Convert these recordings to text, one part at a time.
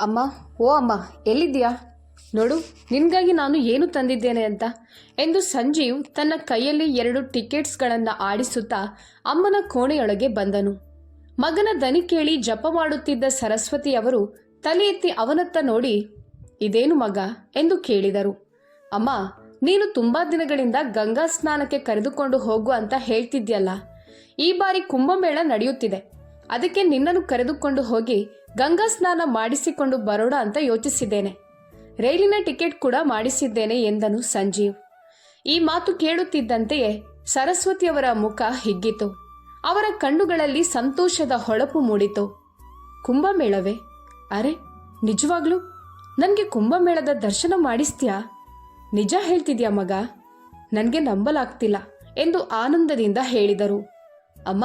ಅಮ್ಮ, ಓ ಅಮ್ಮ, ಎಲ್ಲಿದ್ದೀಯಾ? ನೋಡು, ನಿನಗಾಗಿ ನಾನು ಏನು ತಂದಿದ್ದೇನೆ ಅಂತ. ಎಂದು ಸಂಜೀವ್ ತನ್ನ ಕೈಯಲ್ಲಿ ಎರಡು ಟಿಕೆಟ್ಸ್ಗಳನ್ನು ಆಡಿಸುತ್ತಾ ಅಮ್ಮನ ಕೋಣೆಯೊಳಗೆ ಬಂದನು. ಮಗನ ದನಿ ಕೇಳಿ ಜಪ ಮಾಡುತ್ತಿದ್ದ ಸರಸ್ವತಿಯವರು ತಲೆ ಎತ್ತಿ ಅವನತ್ತ ನೋಡಿ, ಇದೇನು ಮಗ? ಎಂದು ಕೇಳಿದರು. ಅಮ್ಮ, ನೀನು ತುಂಬಾ ದಿನಗಳಿಂದ ಗಂಗಾ ಸ್ನಾನಕ್ಕೆ ಕರೆದುಕೊಂಡು ಹೋಗು ಅಂತ ಹೇಳ್ತಿದ್ಯಲ್ಲ. ಈ ಬಾರಿ ಕುಂಭಮೇಳ ನಡೆಯುತ್ತಿದೆ. ಅದಕ್ಕೆ ನಿನ್ನನ್ನು ಕರೆದುಕೊಂಡು ಹೋಗಿ ಗಂಗಾ ಸ್ನಾನ ಮಾಡಿಸಿಕೊಂಡು ಬರೋಣ ಅಂತ ಯೋಚಿಸಿದ್ದೇನೆ. ರೈಲಿನ ಟಿಕೆಟ್ ಕೂಡ ಮಾಡಿಸಿದ್ದೇನೆ ಎಂದನು ಸಂಜೀವ್. ಈ ಮಾತು ಕೇಳುತ್ತಿದ್ದಂತೆಯೇ ಸರಸ್ವತಿಯವರ ಮುಖ ಹಿಗ್ಗಿತು. ಅವರ ಕಣ್ಣುಗಳಲ್ಲಿ ಸಂತೋಷದ ಹೊಳಪು ಮೂಡಿತು. ಕುಂಭಮೇಳವೇ? ಅರೆ, ನಿಜವಾಗ್ಲೂ? ನನಗೆ ಕುಂಭಮೇಳದ ದರ್ಶನ ಮಾಡಿಸ್ತೀಯಾ? ನಿಜ ಹೇಳ್ತಿದ್ಯಾ ಮಗ? ನನಗೆ ನಂಬಲಾಗ್ತಿಲ್ಲ ಎಂದು ಆನಂದದಿಂದ ಹೇಳಿದರು. ಅಮ್ಮ,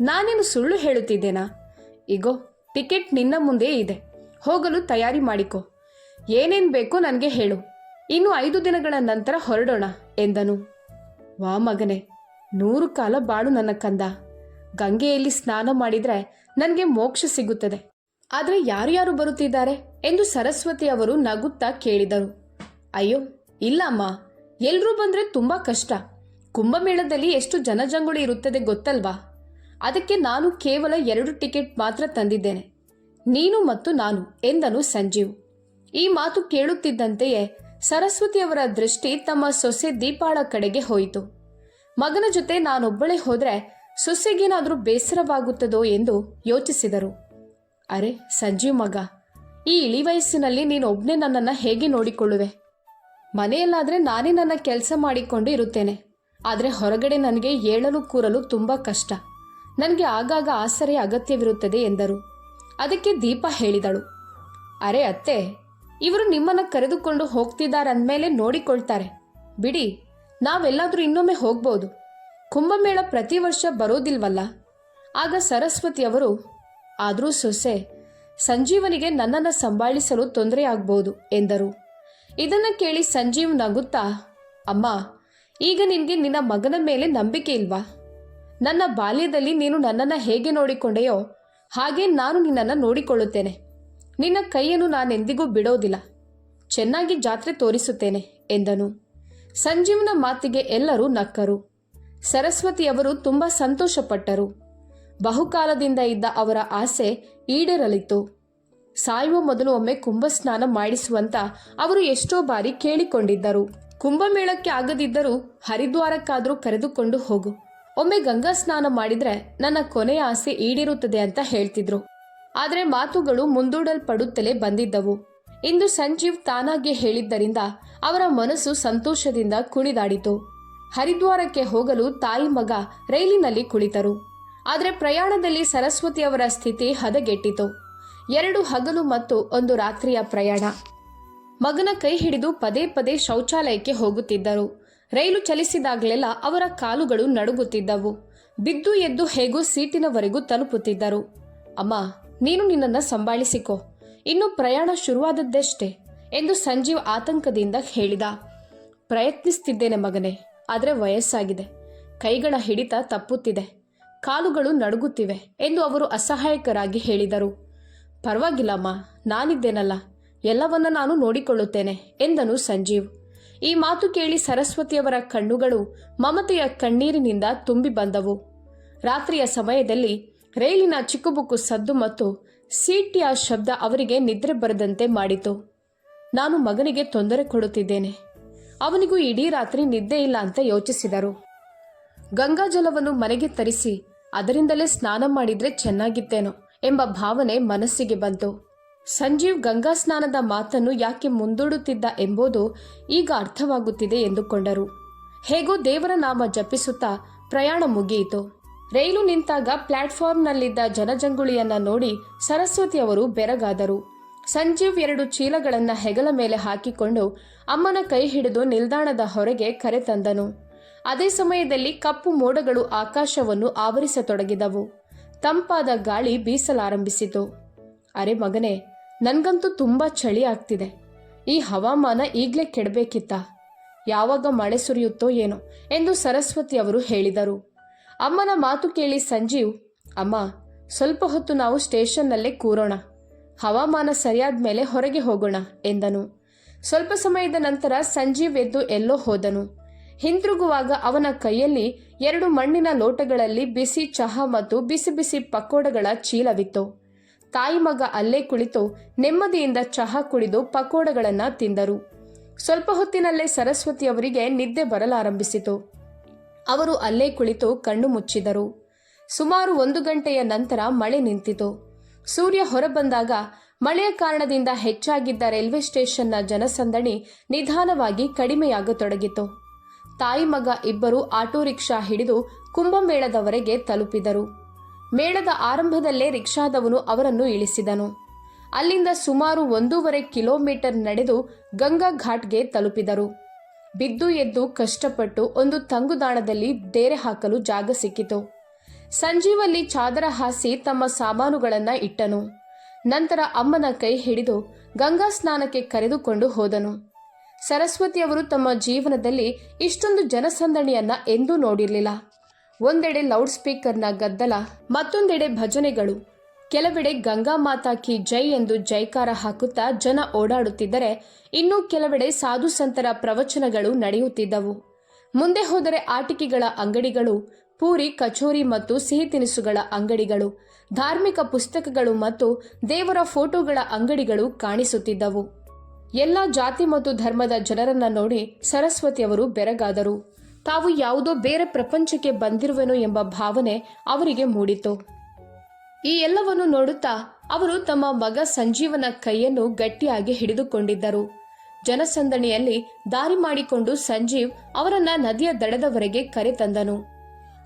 ನಾನೇನು ಸುಳ್ಳು ಹೇಳುತ್ತಿದ್ದೇನಾ? ಇಗೋ ಟಿಕೆಟ್ ನಿನ್ನ ಮುಂದೆ ಇದೆ. ಹೋಗಲು ತಯಾರಿ ಮಾಡಿಕೊ. ಏನೇನು ಬೇಕೋ ನನಗೆ ಹೇಳು. ಇನ್ನು ಐದು ದಿನಗಳ ನಂತರ ಹೊರಡೋಣ, ಎಂದನು. ವಾ ಮಗನೇ, ನೂರು ಕಾಲ ಬಾಳು ನನ್ನ ಕಂದ. ಗಂಗೆಯಲ್ಲಿ ಸ್ನಾನ ಮಾಡಿದ್ರೆ ನನಗೆ ಮೋಕ್ಷ ಸಿಗುತ್ತದೆ. ಆದರೆ ಯಾರು ಬರುತ್ತಿದ್ದಾರೆ ಎಂದು ಸರಸ್ವತಿ ಅವರು ನಗುತ್ತಾ ಕೇಳಿದರು. ಅಯ್ಯೋ, ಇಲ್ಲ ಅಮ್ಮ. ಎಲ್ರೂ ಬಂದ್ರೆ ತುಂಬಾ ಕಷ್ಟ. ಕುಂಭಮೇಳದಲ್ಲಿ ಎಷ್ಟು ಜನಜಂಗುಳಿ ಇರುತ್ತದೆ ಗೊತ್ತಲ್ವಾ? ಅದಕ್ಕೆ ನಾನು ಕೇವಲ ಎರಡು ಟಿಕೆಟ್ ಮಾತ್ರ ತಂದಿದ್ದೇನೆ. ನೀನು ಮತ್ತು ನಾನು ಎಂದನು ಸಂಜೀವ್. ಈ ಮಾತು ಕೇಳುತ್ತಿದ್ದಂತೆಯೇ ಸರಸ್ವತಿಯವರ ದೃಷ್ಟಿ ತಮ್ಮ ಸೊಸೆ ದೀಪಾಳ ಕಡೆಗೆ ಹೋಯಿತು. ಮಗನ ಜೊತೆ ನಾನೊಬ್ಬಳೇ ಹೋದ್ರೆ ಸೊಸೆಗೇನಾದರೂ ಬೇಸರವಾಗುತ್ತದೋ ಎಂದು ಯೋಚಿಸಿದರು. ಅರೆ ಸಂಜೀವ್ ಮಗ, ಈ ಇಳಿ ವಯಸ್ಸಿನಲ್ಲಿ ನೀನೊಬ್ಬನೇ ನನ್ನನ್ನು ಹೇಗೆ ನೋಡಿಕೊಳ್ಳುವೆ? ಮನೆಯಲ್ಲಾದ್ರೆ ನಾನೇ ನನ್ನ ಕೆಲಸ ಮಾಡಿಕೊಂಡು ಇರುತ್ತೇನೆ. ಆದರೆ ಹೊರಗಡೆ ನನಗೆ ಏಳಲು ಕೂರಲು ತುಂಬ ಕಷ್ಟ. ನನಗೆ ಆಗಾಗ ಆಸರೆ ಅಗತ್ಯವಿರುತ್ತದೆ ಎಂದರು. ಅದಕ್ಕೆ ದೀಪ ಹೇಳಿದಳು. ಅರೆ ಅತ್ತೆ, ಇವರು ನಿಮ್ಮನ್ನ ಕರೆದುಕೊಂಡು ಹೋಗ್ತಿದ್ದಾರಂದಮೇಲೆ ನೋಡಿಕೊಳ್ತಾರೆ. ಬಿಡಿ, ನಾವೆಲ್ಲಾದರೂ ಇನ್ನೊಮ್ಮೆ ಹೋಗ್ಬೋದು. ಕುಂಭಮೇಳ ಪ್ರತಿ ವರ್ಷ ಬರೋದಿಲ್ವಲ್ಲ? ಆಗ ಸರಸ್ವತಿಯವರು ಆದರೂ ಸೊಸೆ, ಸಂಜೀವನಿಗೆ ನನ್ನನ್ನು ಸಂಭಾಳಿಸಲು ತೊಂದರೆ ಆಗ್ಬೋದು ಎಂದರು. ಇದನ್ನು ಕೇಳಿ ಸಂಜೀವ್ ನಗುತ್ತಾ, ಅಮ್ಮ, ಈಗ ನಿನಗೆ ನಿನ್ನ ಮಗನ ಮೇಲೆ ನಂಬಿಕೆ ಇಲ್ವಾ? ನನ್ನ ಬಾಲ್ಯದಲ್ಲಿ ನೀನು ನನ್ನನ್ನು ಹೇಗೆ ನೋಡಿಕೊಂಡೆಯೋ ಹಾಗೆ ನಾನು ನಿನ್ನನ್ನು ನೋಡಿಕೊಳ್ಳುತ್ತೇನೆ. ನಿನ್ನ ಕೈಯನ್ನು ನಾನೆಂದಿಗೂ ಬಿಡೋದಿಲ್ಲ. ಚೆನ್ನಾಗಿ ಜಾತ್ರೆ ತೋರಿಸುತ್ತೇನೆ, ಎಂದನು. ಸಂಜೀವನ ಮಾತಿಗೆ ಎಲ್ಲರೂ ನಕ್ಕರು. ಸರಸ್ವತಿಯವರು ತುಂಬ ಸಂತೋಷಪಟ್ಟರು. ಬಹುಕಾಲದಿಂದ ಇದ್ದ ಅವರ ಆಸೆ ಈಡೇರಲಿತ್ತು. ಸಾಯುವ ಮೊದಲು ಒಮ್ಮೆ ಕುಂಭಸ್ನಾನ ಮಾಡಿಸುವಂತ ಅವರು ಎಷ್ಟೋ ಬಾರಿ ಕೇಳಿಕೊಂಡಿದ್ದರು. ಕುಂಭಮೇಳಕ್ಕೆ ಆಗದಿದ್ದರೂ ಹರಿದ್ವಾರಕ್ಕಾದರೂ ಕರೆದುಕೊಂಡು ಹೋಗು. ಒಮ್ಮೆ ಗಂಗಾ ಸ್ನಾನ ಮಾಡಿದ್ರೆ ನನ್ನ ಕೊನೆಯ ಆಸೆ ಈಡಿರುತ್ತದೆ ಅಂತ ಹೇಳ್ತಿದ್ರು. ಆದರೆ ಮಾತುಗಳು ಮುಂದೂಡಲ್ಪಡುತ್ತಲೇ ಬಂದಿದ್ದವು. ಇಂದು ಸಂಜೀವ್ ತಾನಾಗೆ ಹೇಳಿದ್ದರಿಂದ ಅವರ ಮನಸ್ಸು ಸಂತೋಷದಿಂದ ಕುಣಿದಾಡಿತು. ಹರಿದ್ವಾರಕ್ಕೆ ಹೋಗಲು ತಾಯಿ ಮಗ ರೈಲಿನಲ್ಲಿ ಕುಳಿತರು. ಆದರೆ ಪ್ರಯಾಣದಲ್ಲಿ ಸರಸ್ವತಿ ಅವರ ಸ್ಥಿತಿ ಹದಗೆಟ್ಟಿತು. ಎರಡು ಹಗಲು ಮತ್ತು ಒಂದು ರಾತ್ರಿಯ ಪ್ರಯಾಣ. ಮಗನ ಕೈ ಹಿಡಿದು ಪದೇ ಪದೇ ಶೌಚಾಲಯಕ್ಕೆ ಹೋಗುತ್ತಿದ್ದರು. ರೈಲು ಚಲಿಸಿದಾಗಲೆಲ್ಲ ಅವರ ಕಾಲುಗಳು ನಡುಗುತ್ತಿದ್ದವು. ಬಿದ್ದು ಎದ್ದು ಹೇಗೂ ಸೀಟಿನವರೆಗೂ ತಲುಪುತ್ತಿದ್ದರು. ಅಮ್ಮ, ನೀನು ನಿನ್ನನ್ನು ಸಂಭಾಳಿಸಿಕೊ. ಇನ್ನು ಪ್ರಯಾಣ ಶುರುವಾದದ್ದೆಷ್ಟೇ, ಎಂದು ಸಂಜೀವ್ ಆತಂಕದಿಂದ ಹೇಳಿದ. ಪ್ರಯತ್ನಿಸ್ತಿದ್ದೇನೆ ಮಗನೇ, ಆದರೆ ವಯಸ್ಸಾಗಿದೆ. ಕೈಗಳ ಹಿಡಿತ ತಪ್ಪುತ್ತಿದೆ. ಕಾಲುಗಳು ನಡುಗುತ್ತಿವೆ, ಎಂದು ಅವರು ಅಸಹಾಯಕರಾಗಿ ಹೇಳಿದರು. ಪರವಾಗಿಲ್ಲಮ್ಮ ನಾನಿದ್ದೇನಲ್ಲ. ಎಲ್ಲವನ್ನ ನಾನು ನೋಡಿಕೊಳ್ಳುತ್ತೇನೆ, ಎಂದನು ಸಂಜೀವ್. ಈ ಮಾತು ಕೇಳಿ ಸರಸ್ವತಿಯವರ ಕಣ್ಣುಗಳು ಮಮತೆಯ ಕಣ್ಣೀರಿನಿಂದ ತುಂಬಿ ಬಂದವು. ರಾತ್ರಿಯ ಸಮಯದಲ್ಲಿ ರೈಲಿನ ಚಿಕ್ಕುಬುಕ್ಕು ಸದ್ದು ಮತ್ತು ಸೀಟಿಯ ಶಬ್ದ ಅವರಿಗೆ ನಿದ್ರೆ ಬರದಂತೆ ಮಾಡಿತು. ನಾನು ಮಗನಿಗೆ ತೊಂದರೆ ಕೊಡುತ್ತಿದ್ದೇನೆ. ಅವನಿಗೂ ಇಡೀ ರಾತ್ರಿ ನಿದ್ದೆ ಇಲ್ಲ ಅಂತ ಯೋಚಿಸಿದರು. ಗಂಗಾಜಲವನ್ನು ಮನೆಗೆ ತರಿಸಿ, ಅದರಿಂದಲೇ ಸ್ನಾನ ಮಾಡಿದ್ರೆ ಚೆನ್ನಾಗಿತ್ತೇನೋ ಎಂಬ ಭಾವನೆ ಮನಸ್ಸಿಗೆ ಬಂತು. ಸಂಜೀವ್ ಗಂಗಾ ಸ್ನಾನದ ಮಾತನ್ನು ಯಾಕೆ ಮುಂದೂಡುತ್ತಿದ್ದ ಎಂಬುದು ಈಗ ಅರ್ಥವಾಗುತ್ತಿದೆ ಎಂದುಕೊಂಡರು. ಹೇಗೋ ದೇವರ ನಾಮ ಜಪಿಸುತ್ತಾ ಪ್ರಯಾಣ ಮುಗಿಯಿತು. ರೈಲು ನಿಂತಾಗ ಪ್ಲಾಟ್ಫಾರ್ಮ್ನಲ್ಲಿದ್ದ ಜನಜಂಗುಳಿಯನ್ನ ನೋಡಿ ಸರಸ್ವತಿ ಅವರು ಬೆರಗಾದರು. ಸಂಜೀವ್ ಎರಡು ಚೀಲಗಳನ್ನ ಹೆಗಲ ಮೇಲೆ ಹಾಕಿಕೊಂಡು ಅಮ್ಮನ ಕೈ ಹಿಡಿದು ನಿಲ್ದಾಣದ ಹೊರಗೆ ಕರೆತಂದನು ಅದೇ ಸಮಯದಲ್ಲಿ ಕಪ್ಪು ಮೋಡಗಳು ಆಕಾಶವನ್ನು ಆವರಿಸತೊಡಗಿದವು. ತಂಪಾದ ಗಾಳಿ ಬೀಸಲಾರಂಭಿಸಿತು. ಅರೆ ಮಗನೇ ನನ್ಗಂತೂ ತುಂಬ ಚಳಿ ಆಗ್ತಿದೆ. ಈ ಹವಾಮಾನ ಈಗಲೇ ಕೆಡಬೇಕಿತ್ತ. ಯಾವಾಗ ಮಳೆ ಸುರಿಯುತ್ತೋ ಏನೋ ಎಂದು ಸರಸ್ವತಿ ಅವರು ಹೇಳಿದರು. ಅಮ್ಮನ ಮಾತು ಕೇಳಿ ಸಂಜೀವ್, ಅಮ್ಮ, ಸ್ವಲ್ಪ ಹೊತ್ತು ನಾವು ಸ್ಟೇಷನ್ನಲ್ಲೇ ಕೂರೋಣ. ಹವಾಮಾನ ಸರಿಯಾದ ಮೇಲೆ ಹೊರಗೆ ಹೋಗೋಣ, ಎಂದನು. ಸ್ವಲ್ಪ ಸಮಯದ ನಂತರ ಸಂಜೀವ್ ಎದ್ದು ಎಲ್ಲೋ ಹೋದನು. ಹಿಂದಿರುಗುವಾಗ ಅವನ ಕೈಯಲ್ಲಿ ಎರಡು ಮಣ್ಣಿನ ಲೋಟಗಳಲ್ಲಿ ಬಿಸಿ ಚಹಾ ಮತ್ತು ಬಿಸಿ ಬಿಸಿ ಪಕೋಡಗಳ ಚೀಲವಿತ್ತು. ತಾಯಿ ಮಗ ಅಲ್ಲೇ ಕುಳಿತು ನೆಮ್ಮದಿಯಿಂದ ಚಹಾ ಕುಡಿದು ಪಕೋಡಗಳನ್ನ ತಿಂದರು. ಸ್ವಲ್ಪ ಹೊತ್ತಿನಲ್ಲೇ ಸರಸ್ವತಿ ಅವರಿಗೆ ನಿದ್ದೆ ಬರಲಾರಂಭಿಸಿತು. ಅವರು ಅಲ್ಲೇ ಕುಳಿತು ಕಣ್ಣು ಮುಚ್ಚಿದರು. ಸುಮಾರು ಒಂದು ಗಂಟೆಯ ನಂತರ ಮಳೆ ನಿಂತಿತು. ಸೂರ್ಯ ಹೊರಬಂದಾಗ ಮಳೆಯ ಕಾರಣದಿಂದ ಹೆಚ್ಚಾಗಿದ್ದ ರೈಲ್ವೆ ಸ್ಟೇಷನ್ನ ಜನಸಂದಣಿ ನಿಧಾನವಾಗಿ ಕಡಿಮೆಯಾಗತೊಡಗಿತು. ತಾಯಿ ಮಗ ಇಬ್ಬರು ಆಟೋ ರಿಕ್ಷಾ ಹಿಡಿದು ಕುಂಭಮೇಳದವರೆಗೆ ತಲುಪಿದರು. ಮೇಳದ ಆರಂಭದಲ್ಲೇ ರಿಕ್ಷಾದವನು ಅವರನ್ನು ಇಳಿಸಿದನು. ಅಲ್ಲಿಂದ ಸುಮಾರು ಒಂದೂವರೆ ಕಿಲೋಮೀಟರ್ ನಡೆದು ಗಂಗಾ ಘಾಟ್ಗೆ ತಲುಪಿದರು. ಬಿದ್ದು ಎದ್ದು ಕಷ್ಟಪಟ್ಟು ಒಂದು ತಂಗುದಾಣದಲ್ಲಿ ಡೇರೆ ಹಾಕಲು ಜಾಗ ಸಿಕ್ಕಿತು. ಸಂಜೀವಲ್ಲಿ ಚಾದರ ಹಾಸಿ ತಮ್ಮ ಸಾಮಾನುಗಳನ್ನ ಇಟ್ಟನು. ನಂತರ ಅಮ್ಮನ ಕೈ ಹಿಡಿದು ಗಂಗಾ ಸ್ನಾನಕ್ಕೆ ಕರೆದುಕೊಂಡು ಹೋದನು. ಸರಸ್ವತಿಯವರು ತಮ್ಮ ಜೀವನದಲ್ಲಿ ಇಷ್ಟೊಂದು ಜನಸಂದಣಿಯನ್ನ ಎಂದೂ ನೋಡಿರಲಿಲ್ಲ. ಒಂದೆಡೆ ಲೌಡ್ ಸ್ಪೀಕರ್ನ ಗದ್ದಲ, ಮತ್ತೊಂದೆಡೆ ಭಜನೆಗಳು. ಕೆಲವೆಡೆ ಗಂಗಾ ಮಾತಾ ಕಿ ಜೈ ಎಂದು ಜೈಕಾರ ಹಾಕುತ್ತಾ ಜನ ಓಡಾಡುತ್ತಿದ್ದರೆ, ಇನ್ನೂ ಕೆಲವೆಡೆ ಸಾಧು ಸಂತರ ಪ್ರವಚನಗಳು ನಡೆಯುತ್ತಿದ್ದವು. ಮುಂದೆ ಹೋದರೆ ಆಟಿಕೆಗಳ ಅಂಗಡಿಗಳು, ಪೂರಿ, ಕಚೋರಿ ಮತ್ತು ಸಿಹಿ ತಿನಿಸುಗಳ ಅಂಗಡಿಗಳು, ಧಾರ್ಮಿಕ ಪುಸ್ತಕಗಳು ಮತ್ತು ದೇವರ ಫೋಟೋಗಳ ಅಂಗಡಿಗಳು ಕಾಣಿಸುತ್ತಿದ್ದವು. ಎಲ್ಲ ಜಾತಿ ಮತ್ತು ಧರ್ಮದ ಜನರನ್ನ ನೋಡಿ ಸರಸ್ವತಿಯವರು ಬೆರಗಾದರು. ತಾವು ಯಾವುದೋ ಬೇರೆ ಪ್ರಪಂಚಕ್ಕೆ ಬಂದಿರುವೆನೋ ಎಂಬ ಭಾವನೆ ಅವರಿಗೆ ಮೂಡಿತು. ಈ ಎಲ್ಲವನ್ನು ನೋಡುತ್ತಾ ಅವರು ತಮ್ಮ ಮಗ ಸಂಜೀವನ ಕೈಯನ್ನು ಗಟ್ಟಿಯಾಗಿ ಹಿಡಿದುಕೊಂಡಿದ್ದರು. ಜನಸಂದಣಿಯಲ್ಲಿ ದಾರಿ ಮಾಡಿಕೊಂಡು ಸಂಜೀವ್ ಅವರನ್ನ ನದಿಯ ದಡದವರೆಗೆ ಕರೆತಂದನು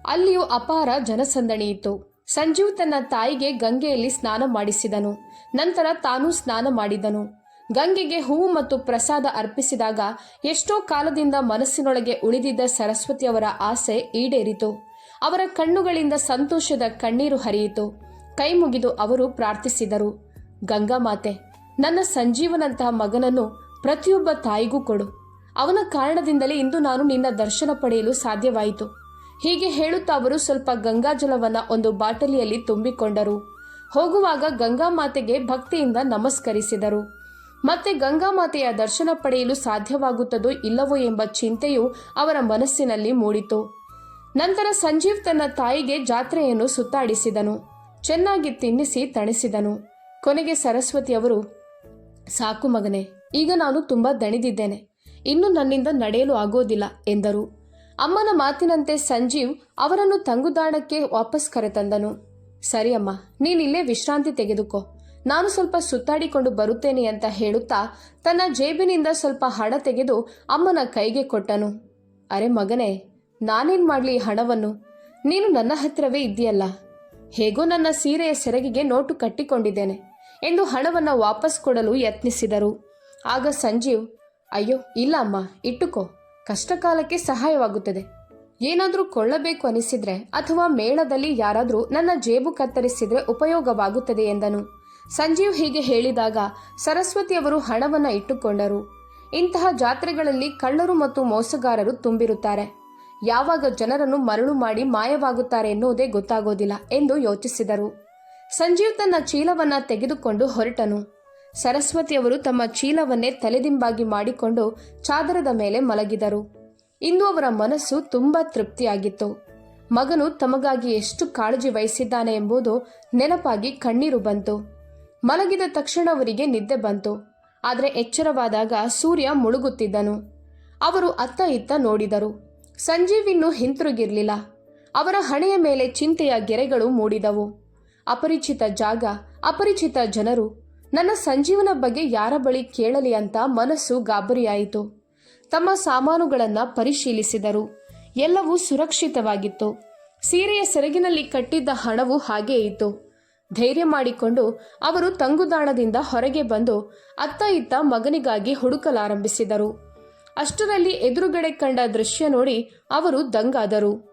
ಅಲ್ಲಿಯೂ ಅಪಾರ ಜನಸಂದಣಿ ಇತ್ತು. ಸಂಜೀವ್ ತನ್ನ ತಾಯಿಗೆ ಗಂಗೆಯಲ್ಲಿ ಸ್ನಾನ ಮಾಡಿಸಿದನು. ನಂತರ ತಾನೂ ಸ್ನಾನ ಮಾಡಿದನು. ಗಂಗೆಗೆ ಹೂವು ಮತ್ತು ಪ್ರಸಾದ ಅರ್ಪಿಸಿದಾಗ ಎಷ್ಟೋ ಕಾಲದಿಂದ ಮನಸ್ಸಿನೊಳಗೆ ಉಳಿದಿದ್ದ ಸರಸ್ವತಿಯವರ ಆಸೆ ಈಡೇರಿತು. ಅವರ ಕಣ್ಣುಗಳಿಂದ ಸಂತೋಷದ ಕಣ್ಣೀರು ಹರಿಯಿತು. ಕೈ ಮುಗಿದು ಅವರು ಪ್ರಾರ್ಥಿಸಿದರು, ಗಂಗಾ ಮಾತೆ, ನನ್ನ ಸಂಜೀವನಂತಹ ಮಗನನ್ನು ಪ್ರತಿಯೊಬ್ಬ ತಾಯಿಗೂ ಕೊಡು. ಅವನ ಕಾರಣದಿಂದಲೇ ಇಂದು ನಾನು ನಿನ್ನ ದರ್ಶನ ಪಡೆಯಲು ಸಾಧ್ಯವಾಯಿತು ಹೀಗೆ ಹೇಳುತ್ತಾ ಅವರು ಸ್ವಲ್ಪ ಗಂಗಾಜಲವನ್ನ ಒಂದು ಬಾಟಲಿಯಲ್ಲಿ ತುಂಬಿಕೊಂಡರು. ಹೋಗುವಾಗ ಗಂಗಾ ಮಾತೆಗೆ ಭಕ್ತಿಯಿಂದ ನಮಸ್ಕರಿಸಿದರು. ಮತ್ತೆ ಗಂಗಾ ಮಾತೆಯ ದರ್ಶನ ಪಡೆಯಲು ಸಾಧ್ಯವಾಗುತ್ತದೋ ಇಲ್ಲವೋ ಎಂಬ ಚಿಂತೆಯು ಅವರ ಮನಸ್ಸಿನಲ್ಲಿ ಮೂಡಿತು. ನಂತರ ಸಂಜೀವ್ ತನ್ನ ತಾಯಿಗೆ ಜಾತ್ರೆಯನ್ನು ಸುತ್ತಾಡಿಸಿದನು. ಚೆನ್ನಾಗಿ ತಿನ್ನಿಸಿ ತಣಿಸಿದನು. ಕೊನೆಗೆ ಸರಸ್ವತಿಯವರು ಸಾಕು ಮಗನೇ, ಈಗ ನಾನು ತುಂಬಾ ದಣಿದಿದ್ದೇನೆ. ಇನ್ನು ನನ್ನಿಂದ ನಡೆಯಲು ಆಗೋದಿಲ್ಲ, ಎಂದರು. ಅಮ್ಮನ ಮಾತಿನಂತೆ ಸಂಜೀವ್ ಅವರನ್ನು ತಂಗುದಾಣಕ್ಕೆ ವಾಪಸ್ ಕರೆತಂದನು. ಸರಿ ಅಮ್ಮ ನೀನಿಲ್ಲೇ ವಿಶ್ರಾಂತಿ ತೆಗೆದುಕೋ. ನಾನು ಸ್ವಲ್ಪ ಸುತ್ತಾಡಿಕೊಂಡು ಬರುತ್ತೇನೆ ಅಂತ ಹೇಳುತ್ತಾ ತನ್ನ ಜೇಬಿನಿಂದ ಸ್ವಲ್ಪ ಹಣ ತೆಗೆದು ಅಮ್ಮನ ಕೈಗೆ ಕೊಟ್ಟನು. ಅರೆ ಮಗನೇ, ನಾನೇನ್ ಮಾಡ್ಲಿ ಹಣವನ್ನು? ನೀನು ನನ್ನ ಹತ್ತಿರವೇ ಇದ್ದೀಯಲ್ಲ. ಹೇಗೋ ನನ್ನ ಸೀರೆಯ ಸೆರಗಿಗೆ ನೋಟು ಕಟ್ಟಿಕೊಂಡಿದ್ದೇನೆ ಎಂದು ಹಣವನ್ನು ವಾಪಸ್ ಕೊಡಲು ಯತ್ನಿಸಿದರು. ಆಗ ಸಂಜೀವ್, ಅಯ್ಯೋ, ಇಲ್ಲ ಅಮ್ಮ, ಇಟ್ಟುಕೋ. ಕಷ್ಟಕಾಲಕ್ಕೆ ಸಹಾಯವಾಗುತ್ತದೆ. ಏನಾದರೂ ಕೊಳ್ಳಬೇಕು ಅನಿಸಿದ್ರೆ ಅಥವಾ ಮೇಳದಲ್ಲಿ ಯಾರಾದರೂ ನನ್ನ ಜೇಬು ಕತ್ತರಿಸಿದ್ರೆ ಉಪಯೋಗವಾಗುತ್ತದೆ ಎಂದನು. ಸಂಜೀವ್ ಹೀಗೆ ಹೇಳಿದಾಗ ಸರಸ್ವತಿಯವರು ಹಣವನ್ನ ಇಟ್ಟುಕೊಂಡರು. ಇಂತಹ ಜಾತ್ರೆಗಳಲ್ಲಿ ಕಳ್ಳರು ಮತ್ತು ಮೋಸಗಾರರು ತುಂಬಿರುತ್ತಾರೆ. ಯಾವಾಗ ಜನರನ್ನು ಮರಳು ಮಾಡಿ ಮಾಯವಾಗುತ್ತಾರೆ ಎನ್ನುವುದೇ ಗೊತ್ತಾಗೋದಿಲ್ಲ ಎಂದು ಯೋಚಿಸಿದರು. ಸಂಜೀವ್ ತನ್ನ ಚೀಲವನ್ನ ತೆಗೆದುಕೊಂಡು ಹೊರಟನು. ಸರಸ್ವತಿಯವರು ತಮ್ಮ ಚೀಲವನ್ನೇ ತಲೆದಿಂಬಾಗಿ ಮಾಡಿಕೊಂಡು ಚಾದರದ ಮೇಲೆ ಮಲಗಿದರು. ಇಂದು ಅವರ ಮನಸ್ಸು ತುಂಬಾ ತೃಪ್ತಿಯಾಗಿತ್ತು. ಮಗನು ತಮಗಾಗಿ ಎಷ್ಟು ಕಾಳಜಿ ವಹಿಸಿದ್ದಾನೆ ಎಂಬುದು ನೆನಪಾಗಿ ಕಣ್ಣೀರು ಬಂತು. ಮಲಗಿದ ತಕ್ಷಣ ಅವರಿಗೆ ನಿದ್ದೆ ಬಂತು. ಆದರೆ ಎಚ್ಚರವಾದಾಗ ಸೂರ್ಯ ಮುಳುಗುತ್ತಿದ್ದನು. ಅವರು ಅತ್ತ ಇತ್ತ ನೋಡಿದರು. ಸಂಜೀವಿನ್ನು ಹಿಂತಿರುಗಿರಲಿಲ್ಲ. ಅವರ ಹಣೆಯ ಮೇಲೆ ಚಿಂತೆಯ ಗೆರೆಗಳು ಮೂಡಿದವು. ಅಪರಿಚಿತ ಜಾಗ, ಅಪರಿಚಿತ ಜನರು. ನನ್ನ ಸಂಜೀವನ ಬಗ್ಗೆ ಯಾರ ಬಳಿ ಕೇಳಲಿ ಅಂತ ಮನಸ್ಸು ಗಾಬರಿಯಾಯಿತು. ತಮ್ಮ ಸಾಮಾನುಗಳನ್ನು ಪರಿಶೀಲಿಸಿದರು. ಎಲ್ಲವೂ ಸುರಕ್ಷಿತವಾಗಿತ್ತು. ಸೀರೆಯ ಸೆರಗಿನಲ್ಲಿ ಕಟ್ಟಿದ್ದ ಹಣವು ಹಾಗೇ ಇತ್ತು. ಧೈರ್ಯ ಮಾಡಿಕೊಂಡು ಅವರು ತಂಗುದಾಣದಿಂದ ಹೊರಗೆ ಬಂದು ಅತ್ತ ಇತ್ತ ಮಗನಿಗಾಗಿ ಹುಡುಕಲಾರಂಭಿಸಿದರು. ಅಷ್ಟರಲ್ಲಿ ಎದುರುಗಡೆ ಕಂಡ ದೃಶ್ಯ ನೋಡಿ ಅವರು ದಂಗಾದರು.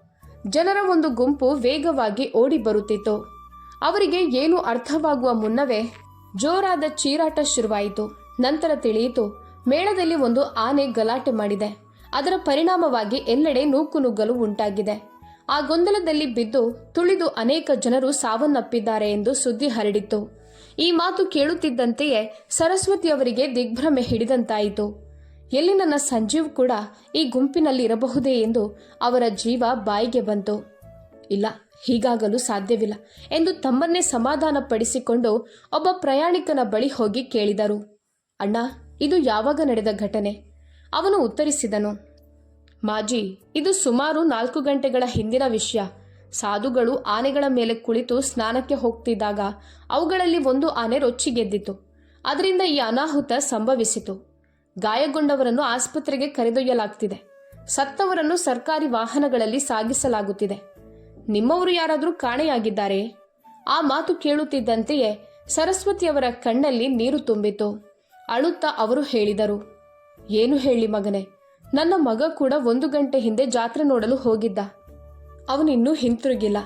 ಜನರ ಒಂದು ಗುಂಪು ವೇಗವಾಗಿ ಓಡಿ ಬರುತ್ತಿತ್ತು. ಅವರಿಗೆ ಏನು ಅರ್ಥವಾಗುವ ಮುನ್ನವೇ ಜೋರಾದ ಚೀರಾಟ ಶುರುವಾಯಿತು. ನಂತರ ತಿಳಿಯಿತು, ಮೇಳದಲ್ಲಿ ಒಂದು ಆನೆ ಗಲಾಟೆ ಮಾಡಿದೆ. ಅದರ ಪರಿಣಾಮವಾಗಿ ಎಲ್ಲೆಡೆ ನೂಕು ನುಗ್ಗಲು ಉಂಟಾಗಿದೆ. ಆ ಗೊಂದಲದಲ್ಲಿ ಬಿದ್ದು ತುಳಿದು ಅನೇಕ ಜನರು ಸಾವನ್ನಪ್ಪಿದ್ದಾರೆ ಎಂದು ಸುದ್ದಿ ಹರಡಿತ್ತು. ಈ ಮಾತು ಕೇಳುತ್ತಿದ್ದಂತೆಯೇ ಸರಸ್ವತಿ ಅವರಿಗೆ ದಿಗ್ಭ್ರಮೆ ಹಿಡಿದಂತಾಯಿತು. ಎಲ್ಲಿ ನನ್ನ ಸಂಜೀವ್ ಕೂಡ ಈ ಗುಂಪಿನಲ್ಲಿ ಇರಬಹುದೇ ಎಂದು ಅವರ ಜೀವ ಬಾಯಿಗೆ ಬಂತು. ಇಲ್ಲ, ಹೀಗಾಗಲು ಸಾಧ್ಯವಿಲ್ಲ ಎಂದು ತಮ್ಮನ್ನೇ ಸಮಾಧಾನಪಡಿಸಿಕೊಂಡು ಒಬ್ಬ ಪ್ರಯಾಣಿಕನ ಬಳಿ ಹೋಗಿ ಕೇಳಿದರು. ಅಣ್ಣ, ಇದು ಯಾವಾಗ ನಡೆದ ಘಟನೆ? ಅವನು ಉತ್ತರಿಸಿದನು. ಮಾಜಿ, ಇದು ಸುಮಾರು ನಾಲ್ಕು ಗಂಟೆಗಳ ಹಿಂದಿನ ವಿಷಯ. ಸಾಧುಗಳು ಆನೆಗಳ ಮೇಲೆ ಕುಳಿತು ಸ್ನಾನಕ್ಕೆ ಹೋಗ್ತಿದ್ದಾಗ ಅವುಗಳಲ್ಲಿ ಒಂದು ಆನೆ ರೊಚ್ಚಿಗೆದ್ದಿತು ಅದರಿಂದ ಈ ಅನಾಹುತ ಸಂಭವಿಸಿತು. ಗಾಯಗೊಂಡವರನ್ನು ಆಸ್ಪತ್ರೆಗೆ ಕರೆದೊಯ್ಯಲಾಗ್ತಿದೆ. ಸತ್ತವರನ್ನು ಸರ್ಕಾರಿ ವಾಹನಗಳಲ್ಲಿ ಸಾಗಿಸಲಾಗುತ್ತಿದೆ. ನಿಮ್ಮವರು ಯಾರಾದರೂ ಕಾಣೆಯಾಗಿದ್ದಾರೆ? ಆ ಮಾತು ಕೇಳುತ್ತಿದ್ದಂತೆಯೇ ಸರಸ್ವತಿಯವರ ಕಣ್ಣಲ್ಲಿ ನೀರು ತುಂಬಿತು. ಅಳುತ್ತಾ ಅವರು ಹೇಳಿದರು, ಏನು ಹೇಳಿ ಮಗನೇ ನನ್ನ ಮಗ ಕೂಡ ಒಂದು ಗಂಟೆ ಹಿಂದೆ ಜಾತ್ರೆ ನೋಡಲು ಹೋಗಿದ್ದ. ಅವನಿನ್ನೂ ಹಿಂತಿರುಗಿಲ್ಲ.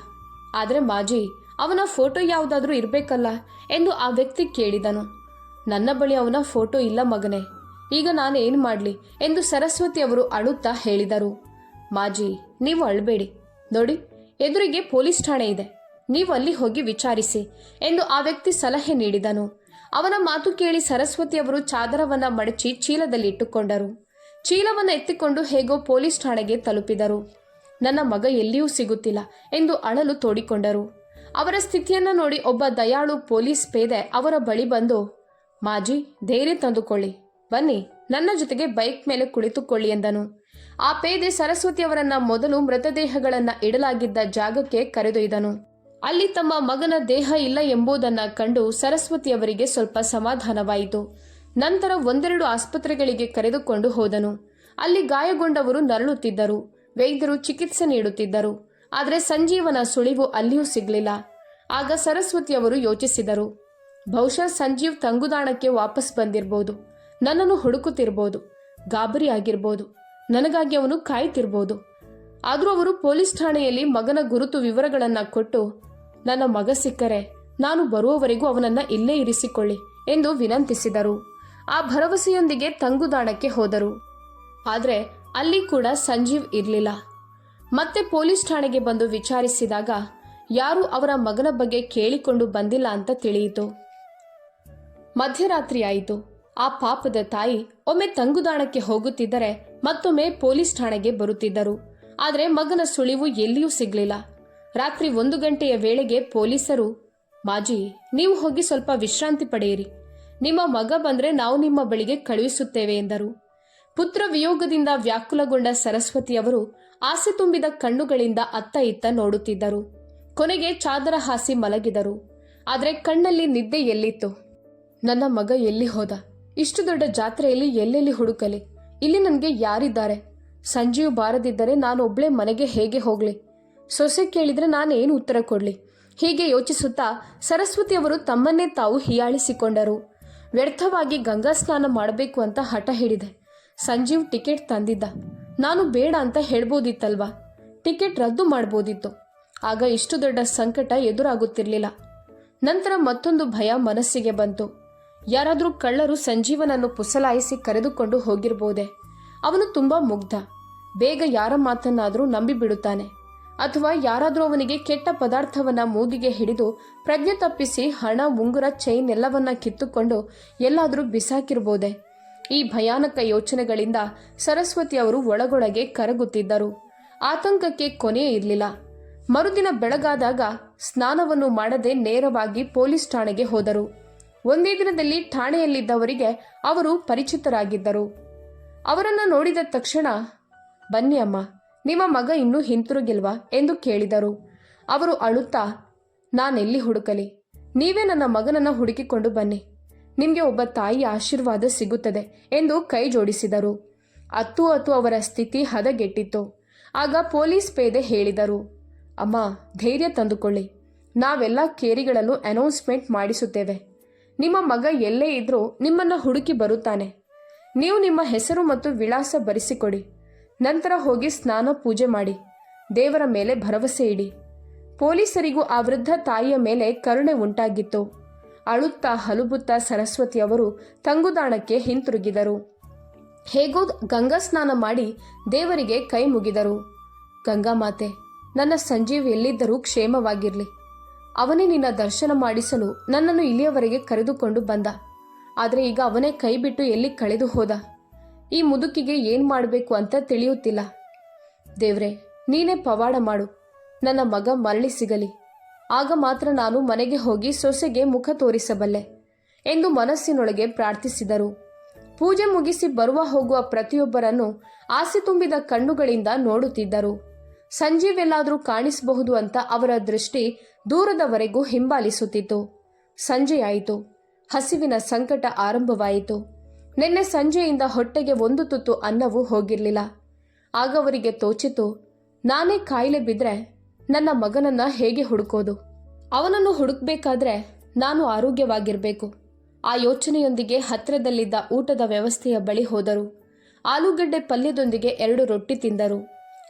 ಆದರೆ ಮಾಜಿ, ಅವನ ಫೋಟೋ ಯಾವುದಾದ್ರೂ ಇರಬೇಕಲ್ಲ ಎಂದು ಆ ವ್ಯಕ್ತಿ ಕೇಳಿದನು. ನನ್ನ ಬಳಿ ಅವನ ಫೋಟೋ ಇಲ್ಲ ಮಗನೇ. ಈಗ ನಾನು ಏನು ಮಾಡಲಿ ಎಂದು ಸರಸ್ವತಿ ಅವರು ಅಳುತ್ತಾ ಹೇಳಿದರು. ಮಾಜಿ, ನೀವು ಅಳಬೇಡಿ. ನೋಡಿ, ಎದುರಿಗೆ ಪೊಲೀಸ್ ಠಾಣೆ ಇದೆ. ನೀವು ಅಲ್ಲಿ ಹೋಗಿ ವಿಚಾರಿಸಿ ಎಂದು ಆ ವ್ಯಕ್ತಿ ಸಲಹೆ ನೀಡಿದನು. ಅವನ ಮಾತು ಕೇಳಿ ಸರಸ್ವತಿ ಅವರು ಚಾದರವನ್ನ ಮಡಚಿ ಚೀಲದಲ್ಲಿ ಇಟ್ಟುಕೊಂಡರು. ಚೀಲವನ್ನು ಎತ್ತಿಕೊಂಡು ಹೇಗೋ ಪೊಲೀಸ್ ಠಾಣೆಗೆ ತಲುಪಿದರು. ನನ್ನ ಮಗ ಎಲ್ಲಿಯೂ ಸಿಗುತ್ತಿಲ್ಲ ಎಂದು ಅಳಲು ತೋಡಿಕೊಂಡರು. ಅವರ ಸ್ಥಿತಿಯನ್ನು ನೋಡಿ ಒಬ್ಬ ದಯಾಳು ಪೊಲೀಸ್ ಪೇದೆ ಅವರ ಬಳಿ ಬಂದು, ಮಾಜಿ, ಧೈರ್ಯ ತಂದುಕೊಳ್ಳಿ. ಬನ್ನಿ, ನನ್ನ ಜೊತೆಗೆ ಬೈಕ್ ಮೇಲೆ ಕುಳಿತುಕೊಳ್ಳಿ ಎಂದನು. ಆ ಪೇದೆ ಸರಸ್ವತಿ ಅವರನ್ನ ಮೊದಲು ಮೃತದೇಹಗಳನ್ನ ಇಡಲಾಗಿದ್ದ ಜಾಗಕ್ಕೆ ಕರೆದೊಯ್ದನು. ಅಲ್ಲಿ ತಮ್ಮ ಮಗನ ದೇಹ ಇಲ್ಲ ಎಂಬುದನ್ನ ಕಂಡು ಸರಸ್ವತಿ ಅವರಿಗೆ ಸ್ವಲ್ಪ ಸಮಾಧಾನವಾಯಿತು. ನಂತರ ಒಂದೆರಡು ಆಸ್ಪತ್ರೆಗಳಿಗೆ ಕರೆದುಕೊಂಡು ಹೋದನು. ಅಲ್ಲಿ ಗಾಯಗೊಂಡವರು ನರಳುತ್ತಿದ್ದರು. ವೈದ್ಯರು ಚಿಕಿತ್ಸೆ ನೀಡುತ್ತಿದ್ದರು. ಆದರೆ ಸಂಜೀವನ ಸುಳಿವು ಅಲ್ಲಿಯೂ ಸಿಗಲಿಲ್ಲ. ಆಗ ಸರಸ್ವತಿಯವರು ಯೋಚಿಸಿದರು, ಬಹುಶಃ ಸಂಜೀವ್ ತಂಗುದಾಣಕ್ಕೆ ವಾಪಸ್ ಬಂದಿರಬಹುದು ನನ್ನನ್ನು ಹುಡುಕುತ್ತಿರ್ಬೋದು, ಗಾಬರಿ ಆಗಿರ್ಬೋದು, ನನಗಾಗಿ ಅವನು ಕಾಯ್ತಿರ್ಬೋದು. ಆದರೂ ಅವರು ಪೊಲೀಸ್ ಠಾಣೆಯಲ್ಲಿ ಮಗನ ಗುರುತು ವಿವರಗಳನ್ನ ಕೊಟ್ಟು, ನನ್ನ ಮಗ ಸಿಕ್ಕರೆ, ನಾನು ಬರುವವರೆಗೂ ಅವನನ್ನ ಇಲ್ಲೇ ಇರಿಸಿಕೊಳ್ಳಿ ಎಂದು ವಿನಂತಿಸಿದರು. ಆ ಭರವಸೆಯೊಂದಿಗೆ ತಂಗುದಾಣಕ್ಕೆ ಹೋದರು. ಆದರೆ ಅಲ್ಲಿ ಕೂಡ ಸಂಜೀವ್ ಇರಲಿಲ್ಲ. ಮತ್ತೆ ಪೊಲೀಸ್ ಠಾಣೆಗೆ ಬಂದು ವಿಚಾರಿಸಿದಾಗ ಯಾರೂ ಅವರ ಮಗನ ಬಗ್ಗೆ ಕೇಳಿಕೊಂಡು ಬಂದಿಲ್ಲ ಅಂತ ತಿಳಿಯಿತು. ಮಧ್ಯರಾತ್ರಿ ಆಯಿತು. ಆ ಪಾಪದ ತಾಯಿ ಒಮ್ಮೆ ತಂಗುದಾಣಕ್ಕೆ ಹೋಗುತ್ತಿದ್ದರೆ ಮತ್ತೊಮ್ಮೆ ಪೊಲೀಸ್ ಠಾಣೆಗೆ ಬರುತ್ತಿದ್ದರು. ಆದರೆ ಮಗನ ಸುಳಿವು ಎಲ್ಲಿಯೂ ಸಿಗಲಿಲ್ಲ. ರಾತ್ರಿ ಒಂದು ಗಂಟೆಯ ವೇಳೆಗೆ ಪೊಲೀಸರು, ಮಾಜಿ, ನೀವು ಹೋಗಿ ಸ್ವಲ್ಪ ವಿಶ್ರಾಂತಿ ಪಡೆಯಿರಿ. ನಿಮ್ಮ ಮಗ ಬಂದರೆ ನಾವು ನಿಮ್ಮ ಬಳಿಗೆ ಕಳುಹಿಸುತ್ತೇವೆ ಎಂದರು. ಪುತ್ರ ವಿಯೋಗದಿಂದ ವ್ಯಾಕುಲಗೊಂಡ ಸರಸ್ವತಿಯವರು ಆಸೆ ತುಂಬಿದ ಕಣ್ಣುಗಳಿಂದ ಅತ್ತ ಇತ್ತ ನೋಡುತ್ತಿದ್ದರು. ಕೊನೆಗೆ ಚಾದರ ಹಾಸಿ ಮಲಗಿದರು. ಆದರೆ ಕಣ್ಣಲ್ಲಿ ನಿದ್ದೆ ಎಲ್ಲಿತ್ತು? ನನ್ನ ಮಗ ಎಲ್ಲಿ ಹೋದ? ಇಷ್ಟು ದೊಡ್ಡ ಜಾತ್ರೆಯಲ್ಲಿ ಎಲ್ಲೆಲ್ಲಿ ಹುಡುಕಲಿ? ಇಲ್ಲಿ ನನಗೆ ಯಾರಿದ್ದಾರೆ? ಸಂಜೀವ್ ಬಾರದಿದ್ದರೆ ನಾನು ಒಬ್ಳೆ ಮನೆಗೆ ಹೇಗೆ ಹೋಗ್ಲಿ? ಸೊಸೆ ಕೇಳಿದ್ರೆ ನಾನೇನು ಉತ್ತರ ಕೊಡ್ಲಿ? ಹೀಗೆ ಯೋಚಿಸುತ್ತಾ ಸರಸ್ವತಿಯವರು ತಮ್ಮನ್ನೇ ತಾವು ಹೀಯಾಳಿಸಿಕೊಂಡರು. ವ್ಯರ್ಥವಾಗಿ ಗಂಗಾ ಸ್ನಾನ ಮಾಡಬೇಕು ಅಂತ ಹಠ ಹಿಡಿದೆ ಸಂಜೀವ್ ಟಿಕೆಟ್ ತಂದಿದ್ದ. ನಾನು ಬೇಡ ಅಂತ ಹೇಳ್ಬೋದಿತ್ತಲ್ವಾ? ಟಿಕೆಟ್ ರದ್ದು ಮಾಡ್ಬೋದಿತ್ತು. ಆಗ ಇಷ್ಟು ದೊಡ್ಡ ಸಂಕಟ ಎದುರಾಗುತ್ತಿರಲಿಲ್ಲ. ನಂತರ ಮತ್ತೊಂದು ಭಯ ಮನಸ್ಸಿಗೆ ಬಂತು. ಯಾರಾದರೂ ಕಳ್ಳರು ಸಂಜೀವನನ್ನು ಪುಸಲಾಯಿಸಿ ಕರೆದುಕೊಂಡು ಹೋಗಿರ್ಬೋದೆ? ಅವನು ತುಂಬಾ ಮುಗ್ಧ. ಬೇಗ ಯಾರ ಮಾತನ್ನಾದರೂ ನಂಬಿಬಿಡುತ್ತಾನೆ. ಅಥವಾ ಯಾರಾದರೂ ಅವನಿಗೆ ಕೆಟ್ಟ ಪದಾರ್ಥವನ್ನ ಮೂಗಿಗೆ ಹಿಡಿದು ಪ್ರಜ್ಞೆ ತಪ್ಪಿಸಿ ಹಣ, ಉಂಗುರ ಚೈನ್ ಎಲ್ಲವನ್ನ ಕಿತ್ತುಕೊಂಡು ಎಲ್ಲಾದರೂ ಬಿಸಾಕಿರ್ಬೋದೆ. ಈ ಭಯಾನಕ ಯೋಚನೆಗಳಿಂದ ಸರಸ್ವತಿ ಅವರು ಒಳಗೊಳಗೆ ಕರಗುತ್ತಿದ್ದರು. ಆತಂಕಕ್ಕೆ ಕೊನೆಯೇ ಇರಲಿಲ್ಲ. ಮರುದಿನ ಬೆಳಗಾದಾಗ ಸ್ನಾನವನ್ನು ಮಾಡದೆ ನೇರವಾಗಿ ಪೊಲೀಸ್ ಠಾಣೆಗೆ ಹೋದರು. ಒಂದೇ ದಿನದಲ್ಲಿ ಠಾಣೆಯಲ್ಲಿದ್ದವರಿಗೆ ಅವರು ಪರಿಚಿತರಾಗಿದ್ದರು. ಅವರನ್ನು ನೋಡಿದ ತಕ್ಷಣ, ಬನ್ನಿ ಅಮ್ಮ ನಿಮ್ಮ ಮಗ ಇನ್ನೂ ಹಿಂತಿರುಗಿಲ್ವಾ ಎಂದು ಕೇಳಿದರು. ಅವರು ಅಳುತ್ತಾ ನಾನೆಲ್ಲಿ ಹುಡುಕಲಿ? ನೀವೇ ನನ್ನ ಮಗನನ್ನ ಹುಡುಕಿಕೊಂಡು ಬನ್ನಿ. ನಿಮಗೆ ಒಬ್ಬ ತಾಯಿಯ ಆಶೀರ್ವಾದ ಸಿಗುತ್ತದೆ ಎಂದು ಕೈ ಜೋಡಿಸಿದರು. ಅತ್ತು ಅತ್ತು ಅವರ ಸ್ಥಿತಿ ಹದಗೆಟ್ಟಿತ್ತು. ಆಗ ಪೊಲೀಸ್ ಪೇದೆ ಹೇಳಿದರು, ಅಮ್ಮ, ಧೈರ್ಯ ತಂದುಕೊಳ್ಳಿ. ನಾವೆಲ್ಲ ಕೇರಿಗಳಲ್ಲೂ ಅನೌನ್ಸ್ಮೆಂಟ್ ಮಾಡಿಸುತ್ತೇವೆ. ನಿಮ್ಮ ಮಗ ಎಲ್ಲೇ ಇದ್ರೂ ನಿಮ್ಮನ್ನ ಹುಡುಕಿ ಬರುತ್ತಾನೆ. ನೀವು ನಿಮ್ಮ ಹೆಸರು ಮತ್ತು ವಿಳಾಸ ಬರೆಸಿಕೊಡಿ. ನಂತರ ಹೋಗಿ ಸ್ನಾನ ಪೂಜೆ ಮಾಡಿ. ದೇವರ ಮೇಲೆ ಭರವಸೆ ಇಡಿ. ಪೊಲೀಸರಿಗೂ ಆ ವೃದ್ಧ ತಾಯಿಯ ಮೇಲೆ ಕರುಣೆ ಉಂಟಾಗಿತ್ತು. ಅಳುತ್ತಾ ಹಲುಬುತ್ತಾ ಸರಸ್ವತಿ ಅವರು ತಂಗುದಾಣಕ್ಕೆ ಹಿಂತಿರುಗಿದರು. ಹೇಗೋ ಗಂಗಾ ಸ್ನಾನ ಮಾಡಿ ದೇವರಿಗೆ ಕೈ ಮುಗಿದರು. ಗಂಗಾ ಮಾತೆ, ನನ್ನ ಸಂಜೀವ್ ಎಲ್ಲಿದ್ದರೂ ಕ್ಷೇಮವಾಗಿರಲಿ. ಅವನೇ ನಿನ್ನ ದರ್ಶನ ಮಾಡಿಸಲು ನನ್ನನ್ನು ಇಲ್ಲಿಯವರೆಗೆ ಕರೆದುಕೊಂಡು ಬಂದ. ಆದರೆ ಈಗ ಅವನೇ ಕೈ ಬಿಟ್ಟು ಎಲ್ಲಿ ಕಳೆದು ಹೋದ ಈ ಮುದುಕಿಗೆ ಏನ್ ಮಾಡಬೇಕು ಅಂತ ತಿಳಿಯುತ್ತಿಲ್ಲ. ದೇವ್ರೆ, ನೀನೇ ಪವಾಡ ಮಾಡು. ನನ್ನ ಮಗ ಮರಳಿ ಸಿಗಲಿ. ಆಗ ಮಾತ್ರ ನಾನು ಮನೆಗೆ ಹೋಗಿ ಸೊಸೆಗೆ ಮುಖ ತೋರಿಸಬಲ್ಲೆ ಎಂದು ಮನಸ್ಸಿನೊಳಗೆ ಪ್ರಾರ್ಥಿಸಿದರು. ಪೂಜೆ ಮುಗಿಸಿ ಬರುವ ಹೋಗುವ ಪ್ರತಿಯೊಬ್ಬರನ್ನು ಆಸೆ ತುಂಬಿದ ಕಣ್ಣುಗಳಿಂದ ನೋಡುತ್ತಿದ್ದರು. ಸಂಜೀವೆಲ್ಲಾದರೂ ಕಾಣಿಸಬಹುದು ಅಂತ ಅವರ ದೃಷ್ಟಿ ದೂರದವರೆಗೂ ಹಿಂಬಾಲಿಸುತ್ತಿತ್ತು. ಸಂಜೆಯಾಯಿತು. ಹಸಿವಿನ ಸಂಕಟ ಆರಂಭವಾಯಿತು. ನಿನ್ನೆ ಸಂಜೆಯಿಂದ ಹೊಟ್ಟೆಗೆ ಒಂದು ತುತ್ತು ಅನ್ನವೂ ಹೋಗಿರಲಿಲ್ಲ. ಆಗ ಅವರಿಗೆ ತೋಚಿತು, ನಾನೇ ಕಾಯಿಲೆ ಬಿದ್ದರೆ ನನ್ನ ಮಗನನ್ನ ಹೇಗೆ ಹುಡುಕೋದು? ಅವನನ್ನು ಹುಡುಕ್ಬೇಕಾದ್ರೆ ನಾನು ಆರೋಗ್ಯವಾಗಿರಬೇಕು. ಆ ಯೋಚನೆಯೊಂದಿಗೆ ಹತ್ತಿರದಲ್ಲಿದ್ದ ಊಟದ ವ್ಯವಸ್ಥೆಯ ಬಳಿ ಹೋದರು. ಆಲೂಗಡ್ಡೆ ಪಲ್ಯದೊಂದಿಗೆ ಎರಡು ರೊಟ್ಟಿ ತಿಂದರು.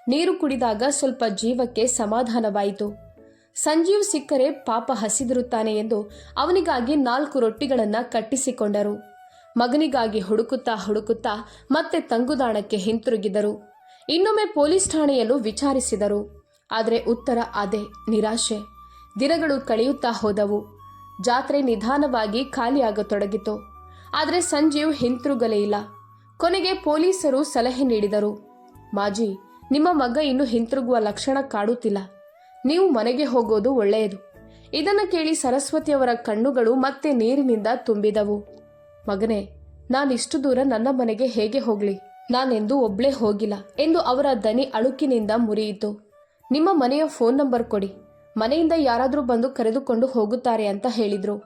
ನೀರು ಕುಡಿದಾಗ ಸ್ವಲ್ಪ ಜೀವಕ್ಕೆ ಸಮಾಧಾನವಾಯಿತು. ಸಂಜೀವ್ ಸಿಕ್ಕರೆ ಪಾಪ ಹಸಿದಿರುತ್ತಾನೆ ಎಂದು ಅವನಿಗಾಗಿ ನಾಲ್ಕು ರೊಟ್ಟಿಗಳನ್ನು ಕಟ್ಟಿಸಿಕೊಂಡರು. ಮಗನಿಗಾಗಿ ಹುಡುಕುತ್ತಾ ಹುಡುಕುತ್ತಾ ಮತ್ತೆ ತಂಗುದಾಣಕ್ಕೆ ಹಿಂತಿರುಗಿದರು. ಇನ್ನೊಮ್ಮೆ ಪೊಲೀಸ್ ಠಾಣೆಯಲ್ಲೂ ವಿಚಾರಿಸಿದರು. ಆದರೆ ಉತ್ತರ ಅದೇ, ನಿರಾಶೆ. ದಿನಗಳು ಕಳೆಯುತ್ತಾ ಹೋದವು. ಜಾತ್ರೆ ನಿಧಾನವಾಗಿ ಖಾಲಿಯಾಗತೊಡಗಿತು. ಆದರೆ ಸಂಜೀವ್ ಹಿಂತಿರುಗಲೇ ಇಲ್ಲ. ಕೊನೆಗೆ ಪೊಲೀಸರು ಸಲಹೆ ನೀಡಿದರು. ಮಾಜಿ, ನಿಮ್ಮ ಮಗ ಇನ್ನು ಹಿಂತಿರುಗುವ ಲಕ್ಷಣ ಕಾಡುತ್ತಿಲ್ಲ. ನೀವು ಮನೆಗೆ ಹೋಗೋದು ಒಳ್ಳೆಯದು. ಇದನ್ನು ಕೇಳಿ ಸರಸ್ವತಿಯವರ ಕಣ್ಣುಗಳು ಮತ್ತೆ ನೀರಿನಿಂದ ತುಂಬಿದವು. ಮಗನೇ ನಾನಿಷ್ಟು ದೂರ ನನ್ನ ಮನೆಗೆ ಹೇಗೆ ಹೋಗ್ಲಿ? ನಾನೆಂದೂ ಒಬ್ಳೇ ಹೋಗಿಲ್ಲ ಎಂದು ಅವರ ದನಿ ಅಳುಕಿನಿಂದ ಮುರಿಯಿತು. ನಿಮ್ಮ ಮನೆಯ ಫೋನ್ ನಂಬರ್ ಕೊಡಿ. ಮನೆಯಿಂದ ಯಾರಾದರೂ ಬಂದು ಕರೆದುಕೊಂಡು ಹೋಗುತ್ತಾರೆ ಅಂತ ಹೇಳಿದ್ರು.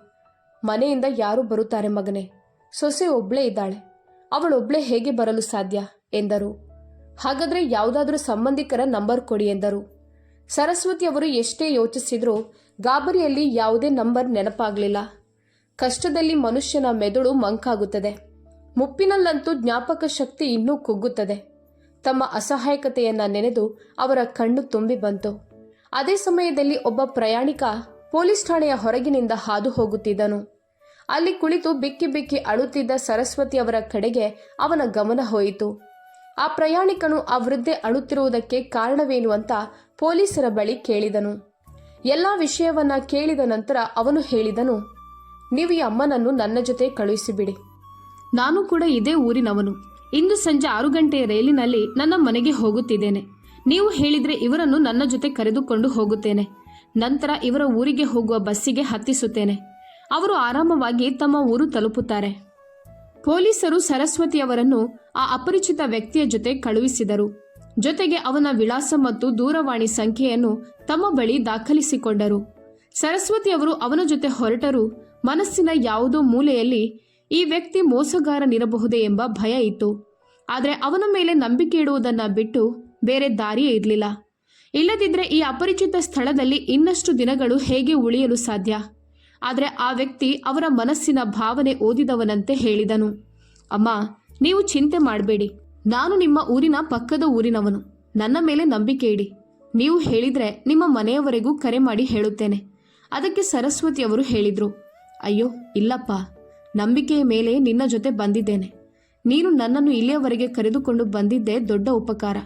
ಮನೆಯಿಂದ ಯಾರು ಬರುತ್ತಾರೆ ಮಗನೇ? ಸೊಸೆ ಒಬ್ಳೇ ಇದ್ದಾಳೆ. ಅವಳೊಬ್ಳೇ ಹೇಗೆ ಬರಲು ಸಾಧ್ಯ? ಎಂದರು. ಹಾಗಾದ್ರೆ ಯಾವುದಾದ್ರೂ ಸಂಬಂಧಿಕರ ನಂಬರ್ ಕೊಡಿ ಎಂದರು. ಸರಸ್ವತಿ ಅವರು ಎಷ್ಟೇ ಯೋಚಿಸಿದ್ರು ಗಾಬರಿಯಲ್ಲಿ ಯಾವುದೇ ನಂಬರ್ ನೆನಪಾಗಲಿಲ್ಲ. ಕಷ್ಟದಲ್ಲಿ ಮನುಷ್ಯನ ಮೆದುಳು ಮಂಕಾಗುತ್ತದೆ. ಮುಪ್ಪಿನಲ್ಲಂತೂ ಜ್ಞಾಪಕ ಶಕ್ತಿ ಇನ್ನೂ ಕುಗ್ಗುತ್ತದೆ. ತಮ್ಮ ಅಸಹಾಯಕತೆಯನ್ನ ನೆನೆದು ಅವರ ಕಣ್ಣು ತುಂಬಿ ಬಂತು. ಅದೇ ಸಮಯದಲ್ಲಿ ಒಬ್ಬ ಪ್ರಯಾಣಿಕ ಪೊಲೀಸ್ ಠಾಣೆಯ ಹೊರಗಿನಿಂದ ಹಾದು ಹೋಗುತ್ತಿದ್ದನು. ಅಲ್ಲಿ ಕುಳಿತು ಬಿಕ್ಕಿ ಬಿಕ್ಕಿ ಅಳುತ್ತಿದ್ದ ಸರಸ್ವತಿ ಅವರ ಕಡೆಗೆ ಅವನ ಗಮನ ಹೋಯಿತು. ಆ ಪ್ರಯಾಣಿಕನು ಆ ವೃದ್ಧೆ ಅಳುತ್ತಿರುವುದಕ್ಕೆ ಕಾರಣವೇನು ಅಂತ ಪೊಲೀಸರ ಬಳಿ ಕೇಳಿದನು. ಎಲ್ಲ ವಿಷಯವನ್ನ ಕೇಳಿದ ನಂತರ ಅವನು ಹೇಳಿದನು ನೀವು ಈ ಅಮ್ಮನನ್ನು ನನ್ನ ಜೊತೆ ಕಳುಹಿಸಿಬಿಡಿ. ನಾನು ಕೂಡ ಇದೇ ಊರಿನವನು. ಇಂದು ಸಂಜೆ ಆರು ಗಂಟೆಯ ರೈಲಿನಲ್ಲಿ ನನ್ನ ಮನೆಗೆ ಹೋಗುತ್ತಿದ್ದೇನೆ. ನೀವು ಹೇಳಿದ್ರೆ ಇವರನ್ನು ನನ್ನ ಜೊತೆ ಕರೆದುಕೊಂಡು ಹೋಗುತ್ತೇನೆ. ನಂತರ ಇವರ ಊರಿಗೆ ಹೋಗುವ ಬಸ್ಸಿಗೆ ಹತ್ತಿಸುತ್ತೇನೆ. ಅವರು ಆರಾಮವಾಗಿ ತಮ್ಮ ಊರು ತಲುಪುತ್ತಾರೆ. ಪೊಲೀಸರು ಸರಸ್ವತಿಯವರನ್ನು ಆ ಅಪರಿಚಿತ ವ್ಯಕ್ತಿಯ ಜೊತೆ ಕಳುಹಿಸಿದರು. ಜೊತೆಗೆ ಅವನ ವಿಳಾಸ ಮತ್ತು ದೂರವಾಣಿ ಸಂಖ್ಯೆಯನ್ನು ತಮ್ಮ ಬಳಿ ದಾಖಲಿಸಿಕೊಂಡರು. ಸರಸ್ವತಿಯವರು ಅವನ ಜೊತೆ ಹೊರಟರು. ಮನಸ್ಸಿನ ಯಾವುದೋ ಮೂಲೆಯಲ್ಲಿ ಈ ವ್ಯಕ್ತಿ ಮೋಸಗಾರನಿರಬಹುದೇ ಎಂಬ ಭಯ ಇತ್ತು. ಆದರೆ ಅವನ ಮೇಲೆ ನಂಬಿಕೆ ಇಡುವುದನ್ನ ಬಿಟ್ಟು ಬೇರೆ ದಾರಿಯೇ ಇರಲಿಲ್ಲ. ಇಲ್ಲದಿದ್ದರೆ ಈ ಅಪರಿಚಿತ ಸ್ಥಳದಲ್ಲಿ ಇನ್ನಷ್ಟು ದಿನಗಳು ಹೇಗೆ ಉಳಿಯಲು ಸಾಧ್ಯ? ಆದರೆ ಆ ವ್ಯಕ್ತಿ ಅವರ ಮನಸ್ಸಿನ ಭಾವನೆ ಓದಿದವನಂತೆ ಹೇಳಿದನು. ಅಮ್ಮ, ನೀವು ಚಿಂತೆ ಮಾಡಬೇಡಿ. ನಾನು ನಿಮ್ಮ ಊರಿನ ಪಕ್ಕದ ಊರಿನವನು. ನನ್ನ ಮೇಲೆ ನಂಬಿಕೆ ಇಡಿ. ನೀವು ಹೇಳಿದ್ರೆ ನಿಮ್ಮ ಮನೆಯವರೆಗೂ ಕರೆ ಮಾಡಿ ಹೇಳುತ್ತೇನೆ. ಅದಕ್ಕೆ ಸರಸ್ವತಿಯವರು ಹೇಳಿದರು. ಅಯ್ಯೋ, ಇಲ್ಲಪ್ಪ. ನಂಬಿಕೆಯ ಮೇಲೆ ನಿನ್ನ ಜೊತೆ ಬಂದಿದ್ದೇನೆ. ನೀನು ನನ್ನನ್ನು ಇಲ್ಲಿಯವರೆಗೆ ಕರೆದುಕೊಂಡು ಬಂದಿದ್ದೇ ದೊಡ್ಡ ಉಪಕಾರ.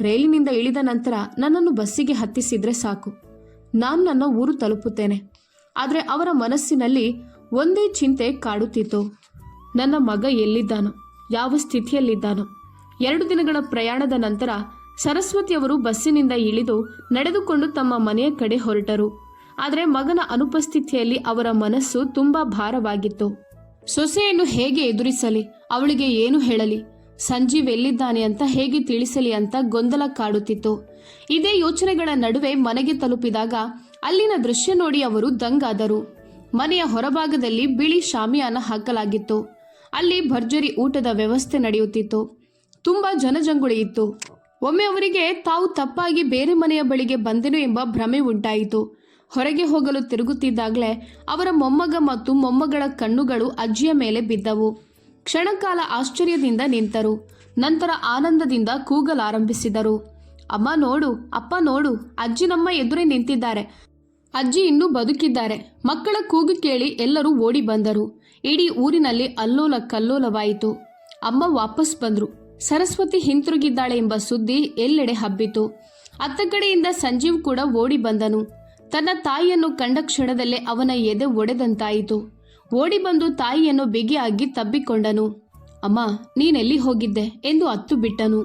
ರೈಲಿನಿಂದ ಇಳಿದ ನಂತರ ನನ್ನನ್ನು ಬಸ್ಸಿಗೆ ಹತ್ತಿಸಿದ್ರೆ ಸಾಕು. ನಾನು ನನ್ನ ಊರು ತಲುಪುತ್ತೇನೆ. ಆದರೆ ಅವರ ಮನಸ್ಸಿನಲ್ಲಿ ಒಂದೇ ಚಿಂತೆ ಕಾಡುತ್ತಿತ್ತು. ನನ್ನ ಮಗ ಎಲ್ಲಿದ್ದಾನೋ, ಯಾವ ಸ್ಥಿತಿಯಲ್ಲಿದ್ದಾನೋ. ಎರಡು ದಿನಗಳ ಪ್ರಯಾಣದ ನಂತರ ಸರಸ್ವತಿಯವರು ಬಸ್ಸಿನಿಂದ ಇಳಿದು ನಡೆದುಕೊಂಡು ತಮ್ಮ ಮನೆಯ ಕಡೆ ಹೊರಟರು. ಆದರೆ ಮಗನ ಅನುಪಸ್ಥಿತಿಯಲ್ಲಿ ಅವರ ಮನಸ್ಸು ತುಂಬಾ ಭಾರವಾಗಿತ್ತು. ಸೊಸೆಯನ್ನು ಹೇಗೆ ಎದುರಿಸಲಿ? ಅವಳಿಗೆ ಏನು ಹೇಳಲಿ? ಸಂಜೀವ್ ಎಲ್ಲಿದ್ದಾನೆ ಅಂತ ಹೇಗೆ ತಿಳಿಸಲಿ ಅಂತ ಗೊಂದಲ ಕಾಡುತ್ತಿತ್ತು. ಇದೇ ಯೋಚನೆಗಳ ನಡುವೆ ಮನೆಗೆ ತಲುಪಿದಾಗ ಅಲ್ಲಿನ ದೃಶ್ಯ ನೋಡಿ ಅವರು ದಂಗಾದರು. ಮನೆಯ ಹೊರಭಾಗದಲ್ಲಿ ಬಿಳಿ ಶಾಮಿಯಾನ ಹಾಕಲಾಗಿತ್ತು. ಅಲ್ಲಿ ಭರ್ಜರಿ ಊಟದ ವ್ಯವಸ್ಥೆ ನಡೆಯುತ್ತಿತ್ತು. ತುಂಬಾ ಜನಜಂಗುಳಿ ಇತ್ತು. ಒಮ್ಮೆ ಅವರಿಗೆ ತಾವು ತಪ್ಪಾಗಿ ಬೇರೆ ಮನೆಯ ಬಳಿಗೆ ಬಂದೆನು ಎಂಬ ಭ್ರಮೆ ಉಂಟಾಯಿತು. ಹೊರಗೆ ಹೋಗಲು ತಿರುಗುತ್ತಿದ್ದಾಗಲೇ ಅವರ ಮೊಮ್ಮಗ ಮತ್ತು ಮೊಮ್ಮಗಳ ಕಣ್ಣುಗಳು ಅಜ್ಜಿಯ ಮೇಲೆ ಬಿದ್ದವು. ಕ್ಷಣಕಾಲ ಆಶ್ಚರ್ಯದಿಂದ ನಿಂತರು. ನಂತರ ಆನಂದದಿಂದ ಕೂಗಲಾರಂಭಿಸಿದರು. ಅಮ್ಮ ನೋಡು, ಅಪ್ಪ ನೋಡು, ಅಜ್ಜಿ ನಮ್ಮ ಎದುರೇ ನಿಂತಿದ್ದಾರೆ. ಅಜ್ಜಿ ಇನ್ನೂ ಬದುಕಿದ್ದಾರೆ. ಮಕ್ಕಳ ಕೂಗು ಕೇಳಿ ಎಲ್ಲರೂ ಓಡಿ ಬಂದರು. ಇಡೀ ಊರಿನಲ್ಲಿ ಅಲ್ಲೋಲ ಕಲ್ಲೋಲವಾಯಿತು. ಅಮ್ಮ ವಾಪಸ್ ಬಂದ್ರು. ಸರಸ್ವತಿ ಹಿಂತಿರುಗಿದ್ದಾಳೆ ಎಂಬ ಸುದ್ದಿ ಎಲ್ಲೆಡೆ ಹಬ್ಬಿತು. ಅತ್ತ ಕಡೆಯಿಂದ ಸಂಜೀವ್ ಕೂಡ ಓಡಿ ಬಂದನು. ತನ್ನ ತಾಯಿಯನ್ನು ಕಂಡ ಕ್ಷಣದಲ್ಲೇ ಅವನ ಎದೆ ಒಡೆದಂತಾಯಿತು. ಓಡಿ ಬಂದು ತಾಯಿಯನ್ನು ಬಿಗಿಯಾಗಿ ತಬ್ಬಿಕೊಂಡನು. ಅಮ್ಮ, ನೀನೆಲ್ಲಿ ಹೋಗಿದ್ದೆ ಎಂದು ಅತ್ತು ಬಿಟ್ಟನು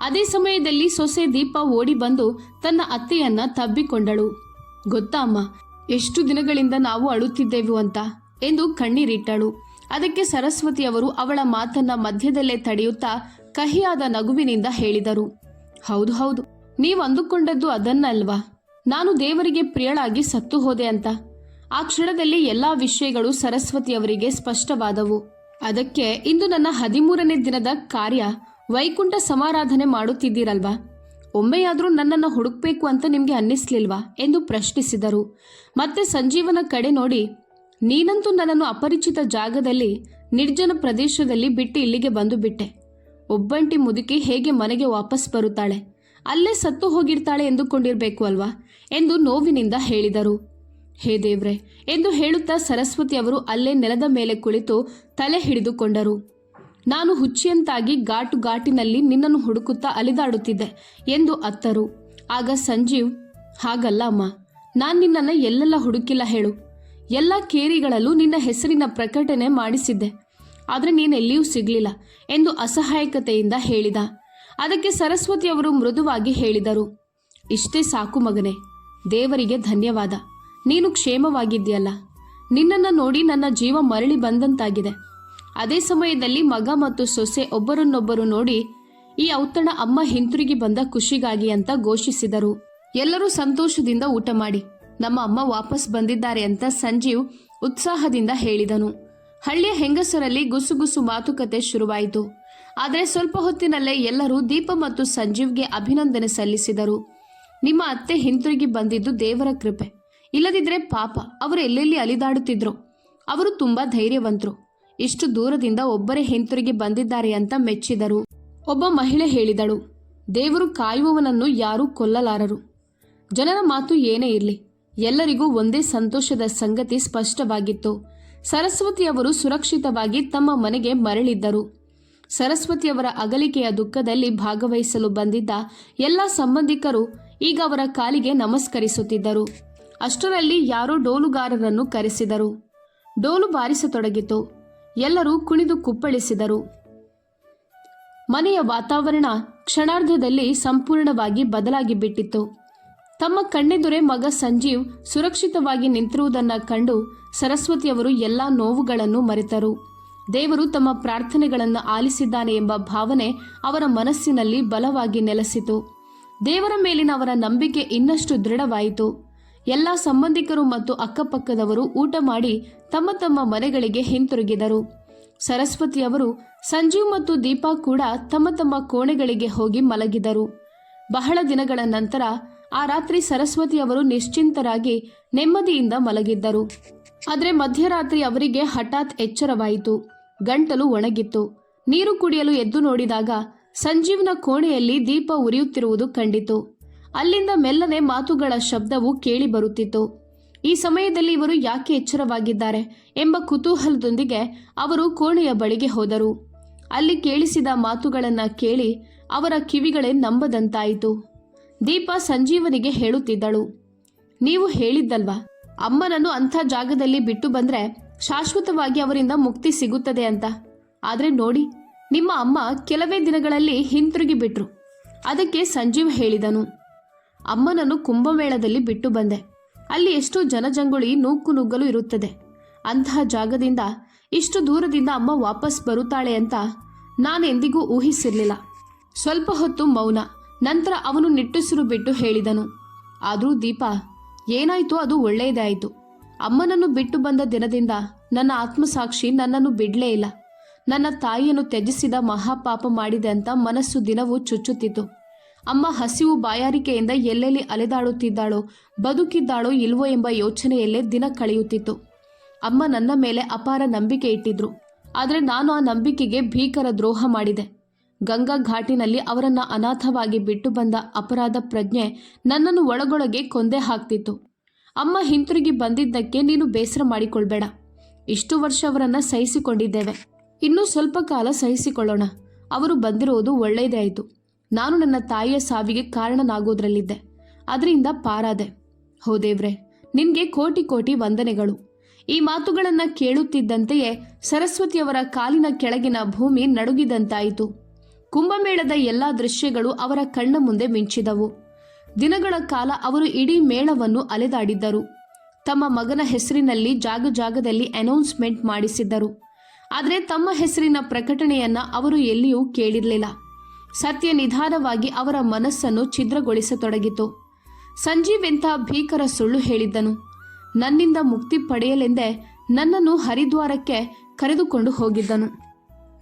ಅದೇ ಸಮಯದಲ್ಲಿ ಸೊಸೆ ದೀಪ ಓಡಿ ಬಂದು ತನ್ನ ಅತ್ತೆಯನ್ನ ತಬ್ಬಿಕೊಂಡಳು. ಗೊತ್ತಾ ಅಮ್ಮ, ಎಷ್ಟು ದಿನಗಳಿಂದ ನಾವು ಅಳುತ್ತಿದ್ದೆವು ಅಂತ ಎಂದು ಕಣ್ಣೀರಿಟ್ಟಳು. ಅದಕ್ಕೆ ಸರಸ್ವತಿ ಅವರು ಅವಳ ಮಾತನ್ನ ಮಧ್ಯದಲ್ಲೇ ತಡೆಯುತ್ತಾ ಕಹಿಯಾದ ನಗುವಿನಿಂದ ಹೇಳಿದರು. ಹೌದು ಹೌದು, ನೀವು ಅಂದುಕೊಂಡದ್ದು ಅದನ್ನಲ್ವಾ? ನಾನು ದೇವರಿಗೆ ಪ್ರಿಯಳಾಗಿ ಸತ್ತು ಹೋದೆ ಅಂತ. ಆ ಕ್ಷಣದಲ್ಲಿ ಎಲ್ಲಾ ವಿಷಯಗಳು ಸರಸ್ವತಿ ಅವರಿಗೆ ಸ್ಪಷ್ಟವಾದವು. ಅದಕ್ಕೆ ಇಂದು ನನ್ನ ಹದಿಮೂರನೇ ದಿನದ ಕಾರ್ಯ ವೈಕುಂಠ ಸಮಾರಾಧನೆ ಮಾಡುತ್ತಿದ್ದೀರಲ್ವಾ? ಒಮ್ಮೆಯಾದರೂ ನನ್ನನ್ನು ಹುಡುಕ್ಬೇಕು ಅಂತ ನಿಮಗೆ ಅನ್ನಿಸ್ಲಿಲ್ವಾ? ಎಂದು ಪ್ರಶ್ನಿಸಿದರು. ಮತ್ತೆ ಸಂಜೀವನ ಕಡೆ ನೋಡಿ, ನೀನಂತೂ ನನ್ನನ್ನು ಅಪರಿಚಿತ ಜಾಗದಲ್ಲಿ, ನಿರ್ಜನ ಪ್ರದೇಶದಲ್ಲಿ ಬಿಟ್ಟು ಇಲ್ಲಿಗೆ ಬಂದು ಬಿಟ್ಟೆ ಒಬ್ಬಂಟಿ ಮುದುಕಿ ಹೇಗೆ ಮನೆಗೆ ವಾಪಸ್ ಬರುತ್ತಾಳೆ? ಅಲ್ಲೇ ಸತ್ತು ಹೋಗಿರ್ತಾಳೆ ಎಂದುಕೊಂಡಿರಬೇಕು ಅಲ್ವಾ? ಎಂದು ನೋವಿನಿಂದ ಹೇಳಿದರು. ಹೇ ದೇವ್ರೆ, ಎಂದು ಹೇಳುತ್ತಾ ಸರಸ್ವತಿ ಅವರು ಅಲ್ಲೇ ನೆಲದ ಮೇಲೆ ಕುಳಿತು ತಲೆ ಹಿಡಿದುಕೊಂಡರು. ನಾನು ಹುಚ್ಚಿಯಂತಾಗಿ ಘಾಟು ಘಾಟಿನಲ್ಲಿ ನಿನ್ನನ್ನು ಹುಡುಕುತ್ತಾ ಅಲಿದಾಡುತ್ತಿದ್ದೆ ಎಂದು ಅತ್ತರು. ಆಗ ಸಂಜೀವ್, ಹಾಗಲ್ಲ ಅಮ್ಮ, ನಾನು ನಿನ್ನನ್ನು ಎಲ್ಲೆಲ್ಲ ಹುಡುಕಿಲ್ಲ ಹೇಳು. ಎಲ್ಲ ಕೇರಿಗಳಲ್ಲೂ ನಿನ್ನ ಹೆಸರಿನ ಪ್ರಕಟಣೆ ಮಾಡಿಸಿದ್ದೆ. ಆದರೆ ನೀನೆಲ್ಲಿಯೂ ಸಿಗಲಿಲ್ಲ ಎಂದು ಅಸಹಾಯಕತೆಯಿಂದ ಹೇಳಿದ. ಅದಕ್ಕೆ ಸರಸ್ವತಿಯವರು ಮೃದುವಾಗಿ ಹೇಳಿದರು, ಇಷ್ಟೇ ಸಾಕು ಮಗನೇ, ದೇವರಿಗೆ ಧನ್ಯವಾದ. ನೀನು ಕ್ಷೇಮವಾಗಿದ್ದೀಯಲ್ಲ. ನಿನ್ನನ್ನು ನೋಡಿ ನನ್ನ ಜೀವ ಮರಳಿ ಬಂದಂತಾಗಿದೆ. ಅದೇ ಸಮಯದಲ್ಲಿ ಮಗ ಮತ್ತು ಸೊಸೆ ಒಬ್ಬರನ್ನೊಬ್ಬರು ನೋಡಿ, ಈ ಔತಣ ಅಮ್ಮ ಹಿಂತಿರುಗಿ ಬಂದ ಖುಷಿಗಾಗಿ ಅಂತ ಘೋಷಿಸಿದರು. ಎಲ್ಲರೂ ಸಂತೋಷದಿಂದ ಊಟ ಮಾಡಿ, ನಮ್ಮ ಅಮ್ಮ ವಾಪಸ್ ಬಂದಿದ್ದಾರೆ ಅಂತ ಸಂಜೀವ್ ಉತ್ಸಾಹದಿಂದ ಹೇಳಿದನು. ಹಳ್ಳಿಯ ಹೆಂಗಸರಲ್ಲಿ ಗುಸುಗುಸು ಮಾತುಕತೆ ಶುರುವಾಯಿತು. ಆದರೆ ಸ್ವಲ್ಪ ಹೊತ್ತಿನಲ್ಲೇ ಎಲ್ಲರೂ ದೀಪ ಮತ್ತು ಸಂಜೀವ್ಗೆ ಅಭಿನಂದನೆ ಸಲ್ಲಿಸಿದರು. ನಿಮ್ಮ ಅತ್ತೆ ಹಿಂತಿರುಗಿ ಬಂದಿದ್ದು ದೇವರ ಕೃಪೆ. ಇಲ್ಲದಿದ್ರೆ ಪಾಪ, ಅವರು ಎಲ್ಲೆಲ್ಲಿ ಅಲಿದಾಡುತ್ತಿದ್ರು. ಅವರು ತುಂಬಾ ಧೈರ್ಯವಂತರು. ಇಷ್ಟು ದೂರದಿಂದ ಒಬ್ಬರೇ ಹಿಂತಿರುಗಿ ಬಂದಿದ್ದಾರೆ ಅಂತ ಮೆಚ್ಚಿದರು. ಒಬ್ಬ ಮಹಿಳೆ ಹೇಳಿದಳು, ದೇವರು ಕಾಯುವವನನ್ನು ಯಾರೂ ಕೊಲ್ಲಲಾರರು. ಜನರ ಮಾತು ಏನೇ ಇರಲಿ, ಎಲ್ಲರಿಗೂ ಒಂದೇ ಸಂತೋಷದ ಸಂಗತಿ ಸ್ಪಷ್ಟವಾಗಿತ್ತು. ಸರಸ್ವತಿಯವರು ಸುರಕ್ಷಿತವಾಗಿ ತಮ್ಮ ಮನೆಗೆ ಮರಳಿದ್ದರು. ಸರಸ್ವತಿಯವರ ಅಗಲಿಕೆಯ ದುಃಖದಲ್ಲಿ ಭಾಗವಹಿಸಲು ಬಂದಿದ್ದ ಎಲ್ಲ ಸಂಬಂಧಿಕರು ಈಗ ಅವರ ಕಾಲಿಗೆ ನಮಸ್ಕರಿಸುತ್ತಿದ್ದರು. ಅಷ್ಟರಲ್ಲಿ ಯಾರೋ ಡೋಲುಗಾರರನ್ನು ಕರೆಸಿದರು. ಡೋಲು ಬಾರಿಸತೊಡಗಿತು. ಎಲ್ಲರೂ ಕುಣಿದು ಕುಪ್ಪಳಿಸಿದರು. ಮನೆಯ ವಾತಾವರಣ ಕ್ಷಣಾರ್ಧದಲ್ಲಿ ಸಂಪೂರ್ಣವಾಗಿ ಬದಲಾಗಿ ಬಿಟ್ಟಿತ್ತು. ತಮ್ಮ ಕಣ್ಣೆದುರೆ ಮಗ ಸಂಜೀವ್ ಸುರಕ್ಷಿತವಾಗಿ ನಿಂತಿರುವುದನ್ನು ಕಂಡು ಸರಸ್ವತಿಯವರು ಎಲ್ಲಾ ನೋವುಗಳನ್ನು ಮರೆತರು. ದೇವರು ತಮ್ಮ ಪ್ರಾರ್ಥನೆಗಳನ್ನು ಆಲಿಸಿದ್ದಾನೆ ಎಂಬ ಭಾವನೆ ಅವರ ಮನಸ್ಸಿನಲ್ಲಿ ಬಲವಾಗಿ ನೆಲೆಸಿತು. ದೇವರ ಮೇಲಿನ ಅವರ ನಂಬಿಕೆ ಇನ್ನಷ್ಟು ದೃಢವಾಯಿತು. ಎಲ್ಲ ಸಂಬಂಧಿಕರು ಮತ್ತು ಅಕ್ಕಪಕ್ಕದವರು ಊಟ ಮಾಡಿ ತಮ್ಮ ತಮ್ಮ ಮನೆಗಳಿಗೆ ಹಿಂತಿರುಗಿದರು. ಸರಸ್ವತಿಯವರು ಸಂಜೀವ್ ಮತ್ತು ದೀಪಾ ಕೂಡ ತಮ್ಮ ತಮ್ಮ ಕೋಣೆಗಳಿಗೆ ಹೋಗಿ ಮಲಗಿದರು. ಬಹಳ ದಿನಗಳ ನಂತರ ಆ ರಾತ್ರಿ ಸರಸ್ವತಿಯವರು ನಿಶ್ಚಿಂತರಾಗಿ ನೆಮ್ಮದಿಯಿಂದ ಮಲಗಿದ್ದರು. ಆದರೆ ಮಧ್ಯರಾತ್ರಿ ಅವರಿಗೆ ಹಠಾತ್ ಎಚ್ಚರವಾಯಿತು. ಗಂಟಲು ಒಣಗಿತ್ತು. ನೀರು ಕುಡಿಯಲು ಎದ್ದು ನೋಡಿದಾಗ ಸಂಜೀವ್ನ ಕೋಣೆಯಲ್ಲಿ ದೀಪ ಉರಿಯುತ್ತಿರುವುದು ಕಂಡಿತು. ಅಲ್ಲಿಂದ ಮೆಲ್ಲನೆ ಮಾತುಗಳ ಶಬ್ದವು ಕೇಳಿ ಬರುತ್ತಿತ್ತು. ಈ ಸಮಯದಲ್ಲಿ ಇವರು ಯಾಕೆ ಎಚ್ಚರವಾಗಿದ್ದಾರೆ ಎಂಬ ಕುತೂಹಲದೊಂದಿಗೆ ಅವರು ಕೋಣೆಯ ಬಳಿಗೆ ಹೋದರು. ಅಲ್ಲಿ ಕೇಳಿಸಿದ ಮಾತುಗಳನ್ನ ಕೇಳಿ ಅವರ ಕಿವಿಗಳೇ ನಂಬದಂತಾಯಿತು. ದೀಪ ಸಂಜೀವನಿಗೆ ಹೇಳುತ್ತಿದ್ದಳು. ನೀವು ಹೇಳಿದ್ದಲ್ವಾ? ಅಮ್ಮನನ್ನು ಅಂಥ ಜಾಗದಲ್ಲಿ ಬಿಟ್ಟು ಬಂದ್ರೆ ಶಾಶ್ವತವಾಗಿ ಅವರಿಂದ ಮುಕ್ತಿ ಸಿಗುತ್ತದೆ ಅಂತ. ಆದರೆ ನೋಡಿ, ನಿಮ್ಮ ಅಮ್ಮ ಕೆಲವೇ ದಿನಗಳಲ್ಲಿ ಹಿಂತಿರುಗಿ ಬಿಟ್ರು. ಅದಕ್ಕೆ ಸಂಜೀವ್ ಹೇಳಿದನು. ಅಮ್ಮನನ್ನು ಕುಂಭಮೇಳದಲ್ಲಿ ಬಿಟ್ಟು ಬಂದೆ. ಅಲ್ಲಿ ಎಷ್ಟೋ ಜನಜಂಗುಳಿ ನೂಕು ನುಗ್ಗಲು ಇರುತ್ತದೆ. ಅಂತಹ ಜಾಗದಿಂದ ಇಷ್ಟು ದೂರದಿಂದ ಅಮ್ಮ ವಾಪಸ್ ಬರುತ್ತಾಳೆ ಅಂತ ನಾನು ಎಂದಿಗೂ ಊಹಿಸಿರ್ಲಿಲ್ಲ. ಸ್ವಲ್ಪ ಹೊತ್ತು ಮೌನ, ನಂತರ ಅವನು ನಿಟ್ಟುಸಿರು ಬಿಟ್ಟು ಹೇಳಿದನು. ಆದರೂ ದೀಪ, ಏನಾಯ್ತು ಅದು ಒಳ್ಳೆಯದೇ ಆಯಿತು ಅಮ್ಮನನ್ನು ಬಿಟ್ಟು ಬಂದ ದಿನದಿಂದ ನನ್ನ ಆತ್ಮಸಾಕ್ಷಿ ನನ್ನನ್ನು ಬಿಡಲೇ ಇಲ್ಲ. ನನ್ನ ತಾಯಿಯನ್ನು ತ್ಯಜಿಸಿದ ಮಹಾಪಾಪ ಮಾಡಿದೆ ಅಂತ ಮನಸ್ಸು ದಿನವೂ ಚುಚ್ಚುತ್ತಿತ್ತು. ಅಮ್ಮ ಹಸಿವು ಬಾಯಾರಿಕೆಯಿಂದ ಎಲ್ಲೆಲ್ಲಿ ಅಲೆದಾಡುತ್ತಿದ್ದಾಳೋ, ಬದುಕಿದ್ದಾಳೋ ಇಲ್ವೋ ಎಂಬ ಯೋಚನೆಯಲ್ಲೇ ದಿನ ಕಳೆಯುತ್ತಿತ್ತು. ಅಮ್ಮ ನನ್ನ ಮೇಲೆ ಅಪಾರ ನಂಬಿಕೆ ಇಟ್ಟಿದ್ರು. ಆದರೆ ನಾನು ಆ ನಂಬಿಕೆಗೆ ಭೀಕರ ದ್ರೋಹ ಮಾಡಿದೆ. ಗಂಗಾ ಘಾಟಿನಲ್ಲಿ ಅವರನ್ನ ಅನಾಥವಾಗಿ ಬಿಟ್ಟು ಬಂದ ಅಪರಾಧ ಪ್ರಜ್ಞೆ ನನ್ನನ್ನು ಒಳಗೊಳಗೆ ಕೊಂದೆ ಹಾಕ್ತಿತ್ತು. ಅಮ್ಮ ಹಿಂತಿರುಗಿ ಬಂದಿದ್ದಕ್ಕೆ ನೀನು ಬೇಸರ ಮಾಡಿಕೊಳ್ಬೇಡ. ಇಷ್ಟು ವರ್ಷ ಅವರನ್ನ ಸಹಿಸಿಕೊಂಡಿದ್ದೇವೆ. ಇನ್ನೂ ಸ್ವಲ್ಪ ಕಾಲ ಸಹಿಸಿಕೊಳ್ಳೋಣ. ಅವರು ಬಂದಿರುವುದು ಒಳ್ಳೆಯದೇ ಆಯಿತು. ನಾನು ನನ್ನ ತಾಯಿಯ ಸಾವಿಗೆ ಕಾರಣನಾಗೋದ್ರಲ್ಲಿದ್ದೆ. ಅದರಿಂದ ಪಾರಾದೆ. ದೇವ್ರೆ, ನಿನ್ಗೆ ಕೋಟಿ ಕೋಟಿ ವಂದನೆಗಳು. ಈ ಮಾತುಗಳನ್ನು ಕೇಳುತ್ತಿದ್ದಂತೆಯೇ ಸರಸ್ವತಿಯವರ ಕಾಲಿನ ಕೆಳಗಿನ ಭೂಮಿ ನಡುಗಿದಂತಾಯಿತು. ಕುಂಭಮೇಳದ ಎಲ್ಲ ದೃಶ್ಯಗಳು ಅವರ ಕಣ್ಣ ಮುಂದೆ ಮಿಂಚಿದವು. ದಿನಗಳ ಕಾಲ ಅವರು ಇಡೀ ಮೇಳವನ್ನು ಅಲೆದಾಡಿದ್ದರು. ತಮ್ಮ ಮಗನ ಹೆಸರಿನಲ್ಲಿ ಜಾಗ ಜಾಗದಲ್ಲಿ ಅನೌನ್ಸ್ಮೆಂಟ್ ಮಾಡಿಸಿದ್ದರು. ಆದರೆ ತಮ್ಮ ಹೆಸರಿನ ಪ್ರಕಟಣೆಯನ್ನ ಅವರು ಎಲ್ಲಿಯೂ ಕೇಳಿರಲಿಲ್ಲ. ಸತ್ಯ ನಿಧಾನವಾಗಿ ಅವರ ಮನಸ್ಸನ್ನು ಛಿದ್ರಗೊಳಿಸತೊಡಗಿತು. ಸಂಜೀವ್ ಎಂಥ ಭೀಕರ ಸುಳ್ಳು ಹೇಳಿದ್ದನು. ನನ್ನಿಂದ ಮುಕ್ತಿ ಪಡೆಯಲೆಂದೇ ನನ್ನನ್ನು ಹರಿದ್ವಾರಕ್ಕೆ ಕರೆದುಕೊಂಡು ಹೋಗಿದ್ದನು.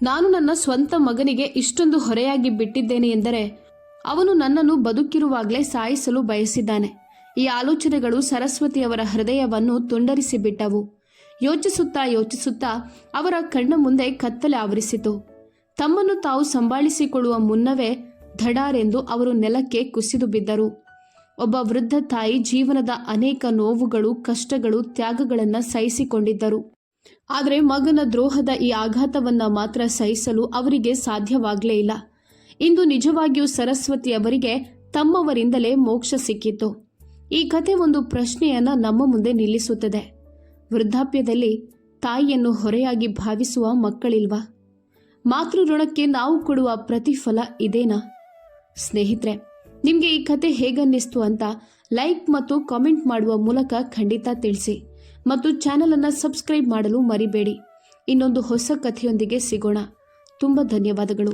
ನಾನು ನನ್ನ ಸ್ವಂತ ಮಗನಿಗೆ ಇಷ್ಟೊಂದು ಹೊರೆಯಾಗಿ ಬಿಟ್ಟಿದ್ದೇನೆ ಎಂದರೆ ಅವನು ನನ್ನನ್ನು ಬದುಕಿರುವಾಗಲೇ ಸಾಯಿಸಲು ಬಯಸಿದ್ದಾನೆ. ಈ ಆಲೋಚನೆಗಳು ಸರಸ್ವತಿಯವರ ಹೃದಯವನ್ನು ತುಂಡರಿಸಿಬಿಟ್ಟವು. ಯೋಚಿಸುತ್ತಾ ಯೋಚಿಸುತ್ತಾ ಅವರ ಕಣ್ಣ ಮುಂದೆ ಕತ್ತಲೆ ಆವರಿಸಿತು. ತಮ್ಮನ್ನು ತಾವು ಸಂಭಾಳಿಸಿಕೊಳ್ಳುವ ಮುನ್ನವೇ ಧಡಾರೆಂದು ಅವರು ನೆಲಕ್ಕೆ ಕುಸಿದು ಬಿದ್ದರು. ಒಬ್ಬ ವೃದ್ಧ ತಾಯಿ ಜೀವನದ ಅನೇಕ ನೋವುಗಳು, ಕಷ್ಟಗಳು, ತ್ಯಾಗಗಳನ್ನು ಸಹಿಸಿಕೊಂಡಿದ್ದರು. ಆದರೆ ಮಗನ ದ್ರೋಹದ ಈ ಆಘಾತವನ್ನು ಮಾತ್ರ ಸಹಿಸಲು ಅವರಿಗೆ ಸಾಧ್ಯವಾಗಲೇ ಇಲ್ಲ. ಇಂದು ನಿಜವಾಗಿಯೂ ಸರಸ್ವತಿ ಅವರಿಗೆ ತಮ್ಮವರಿಂದಲೇ ಮೋಕ್ಷ ಸಿಕ್ಕಿತು ಈ ಕಥೆ ಒಂದು ಪ್ರಶ್ನೆಯನ್ನ ನಮ್ಮ ಮುಂದೆ ನಿಲ್ಲಿಸುತ್ತದೆ. ವೃದ್ಧಾಪ್ಯದಲ್ಲಿ ತಾಯಿಯನ್ನು ಹೊರೆಯಾಗಿ ಭಾವಿಸುವ ಮಕ್ಕಳಿಲ್ವಾ? ಮಾತೃ ಋಣಕ್ಕೆ ನಾವು ಕೊಡುವ ಪ್ರತಿಫಲ ಇದೇನಾ? ಸ್ನೇಹಿತರೆ, ನಿಮಗೆ ಈ ಕತೆ ಹೇಗನ್ನಿಸ್ತು ಅಂತ ಲೈಕ್ ಮತ್ತು ಕಾಮೆಂಟ್ ಮಾಡುವ ಮೂಲಕ ಖಂಡಿತ ತಿಳಿಸಿ ಮತ್ತು ಚಾನಲನ್ನು ಸಬ್ಸ್ಕ್ರೈಬ್ ಮಾಡಲು ಮರಿಬೇಡಿ. ಇನ್ನೊಂದು ಹೊಸ ಕಥೆಯೊಂದಿಗೆ ಸಿಗೋಣ. ತುಂಬ ಧನ್ಯವಾದಗಳು.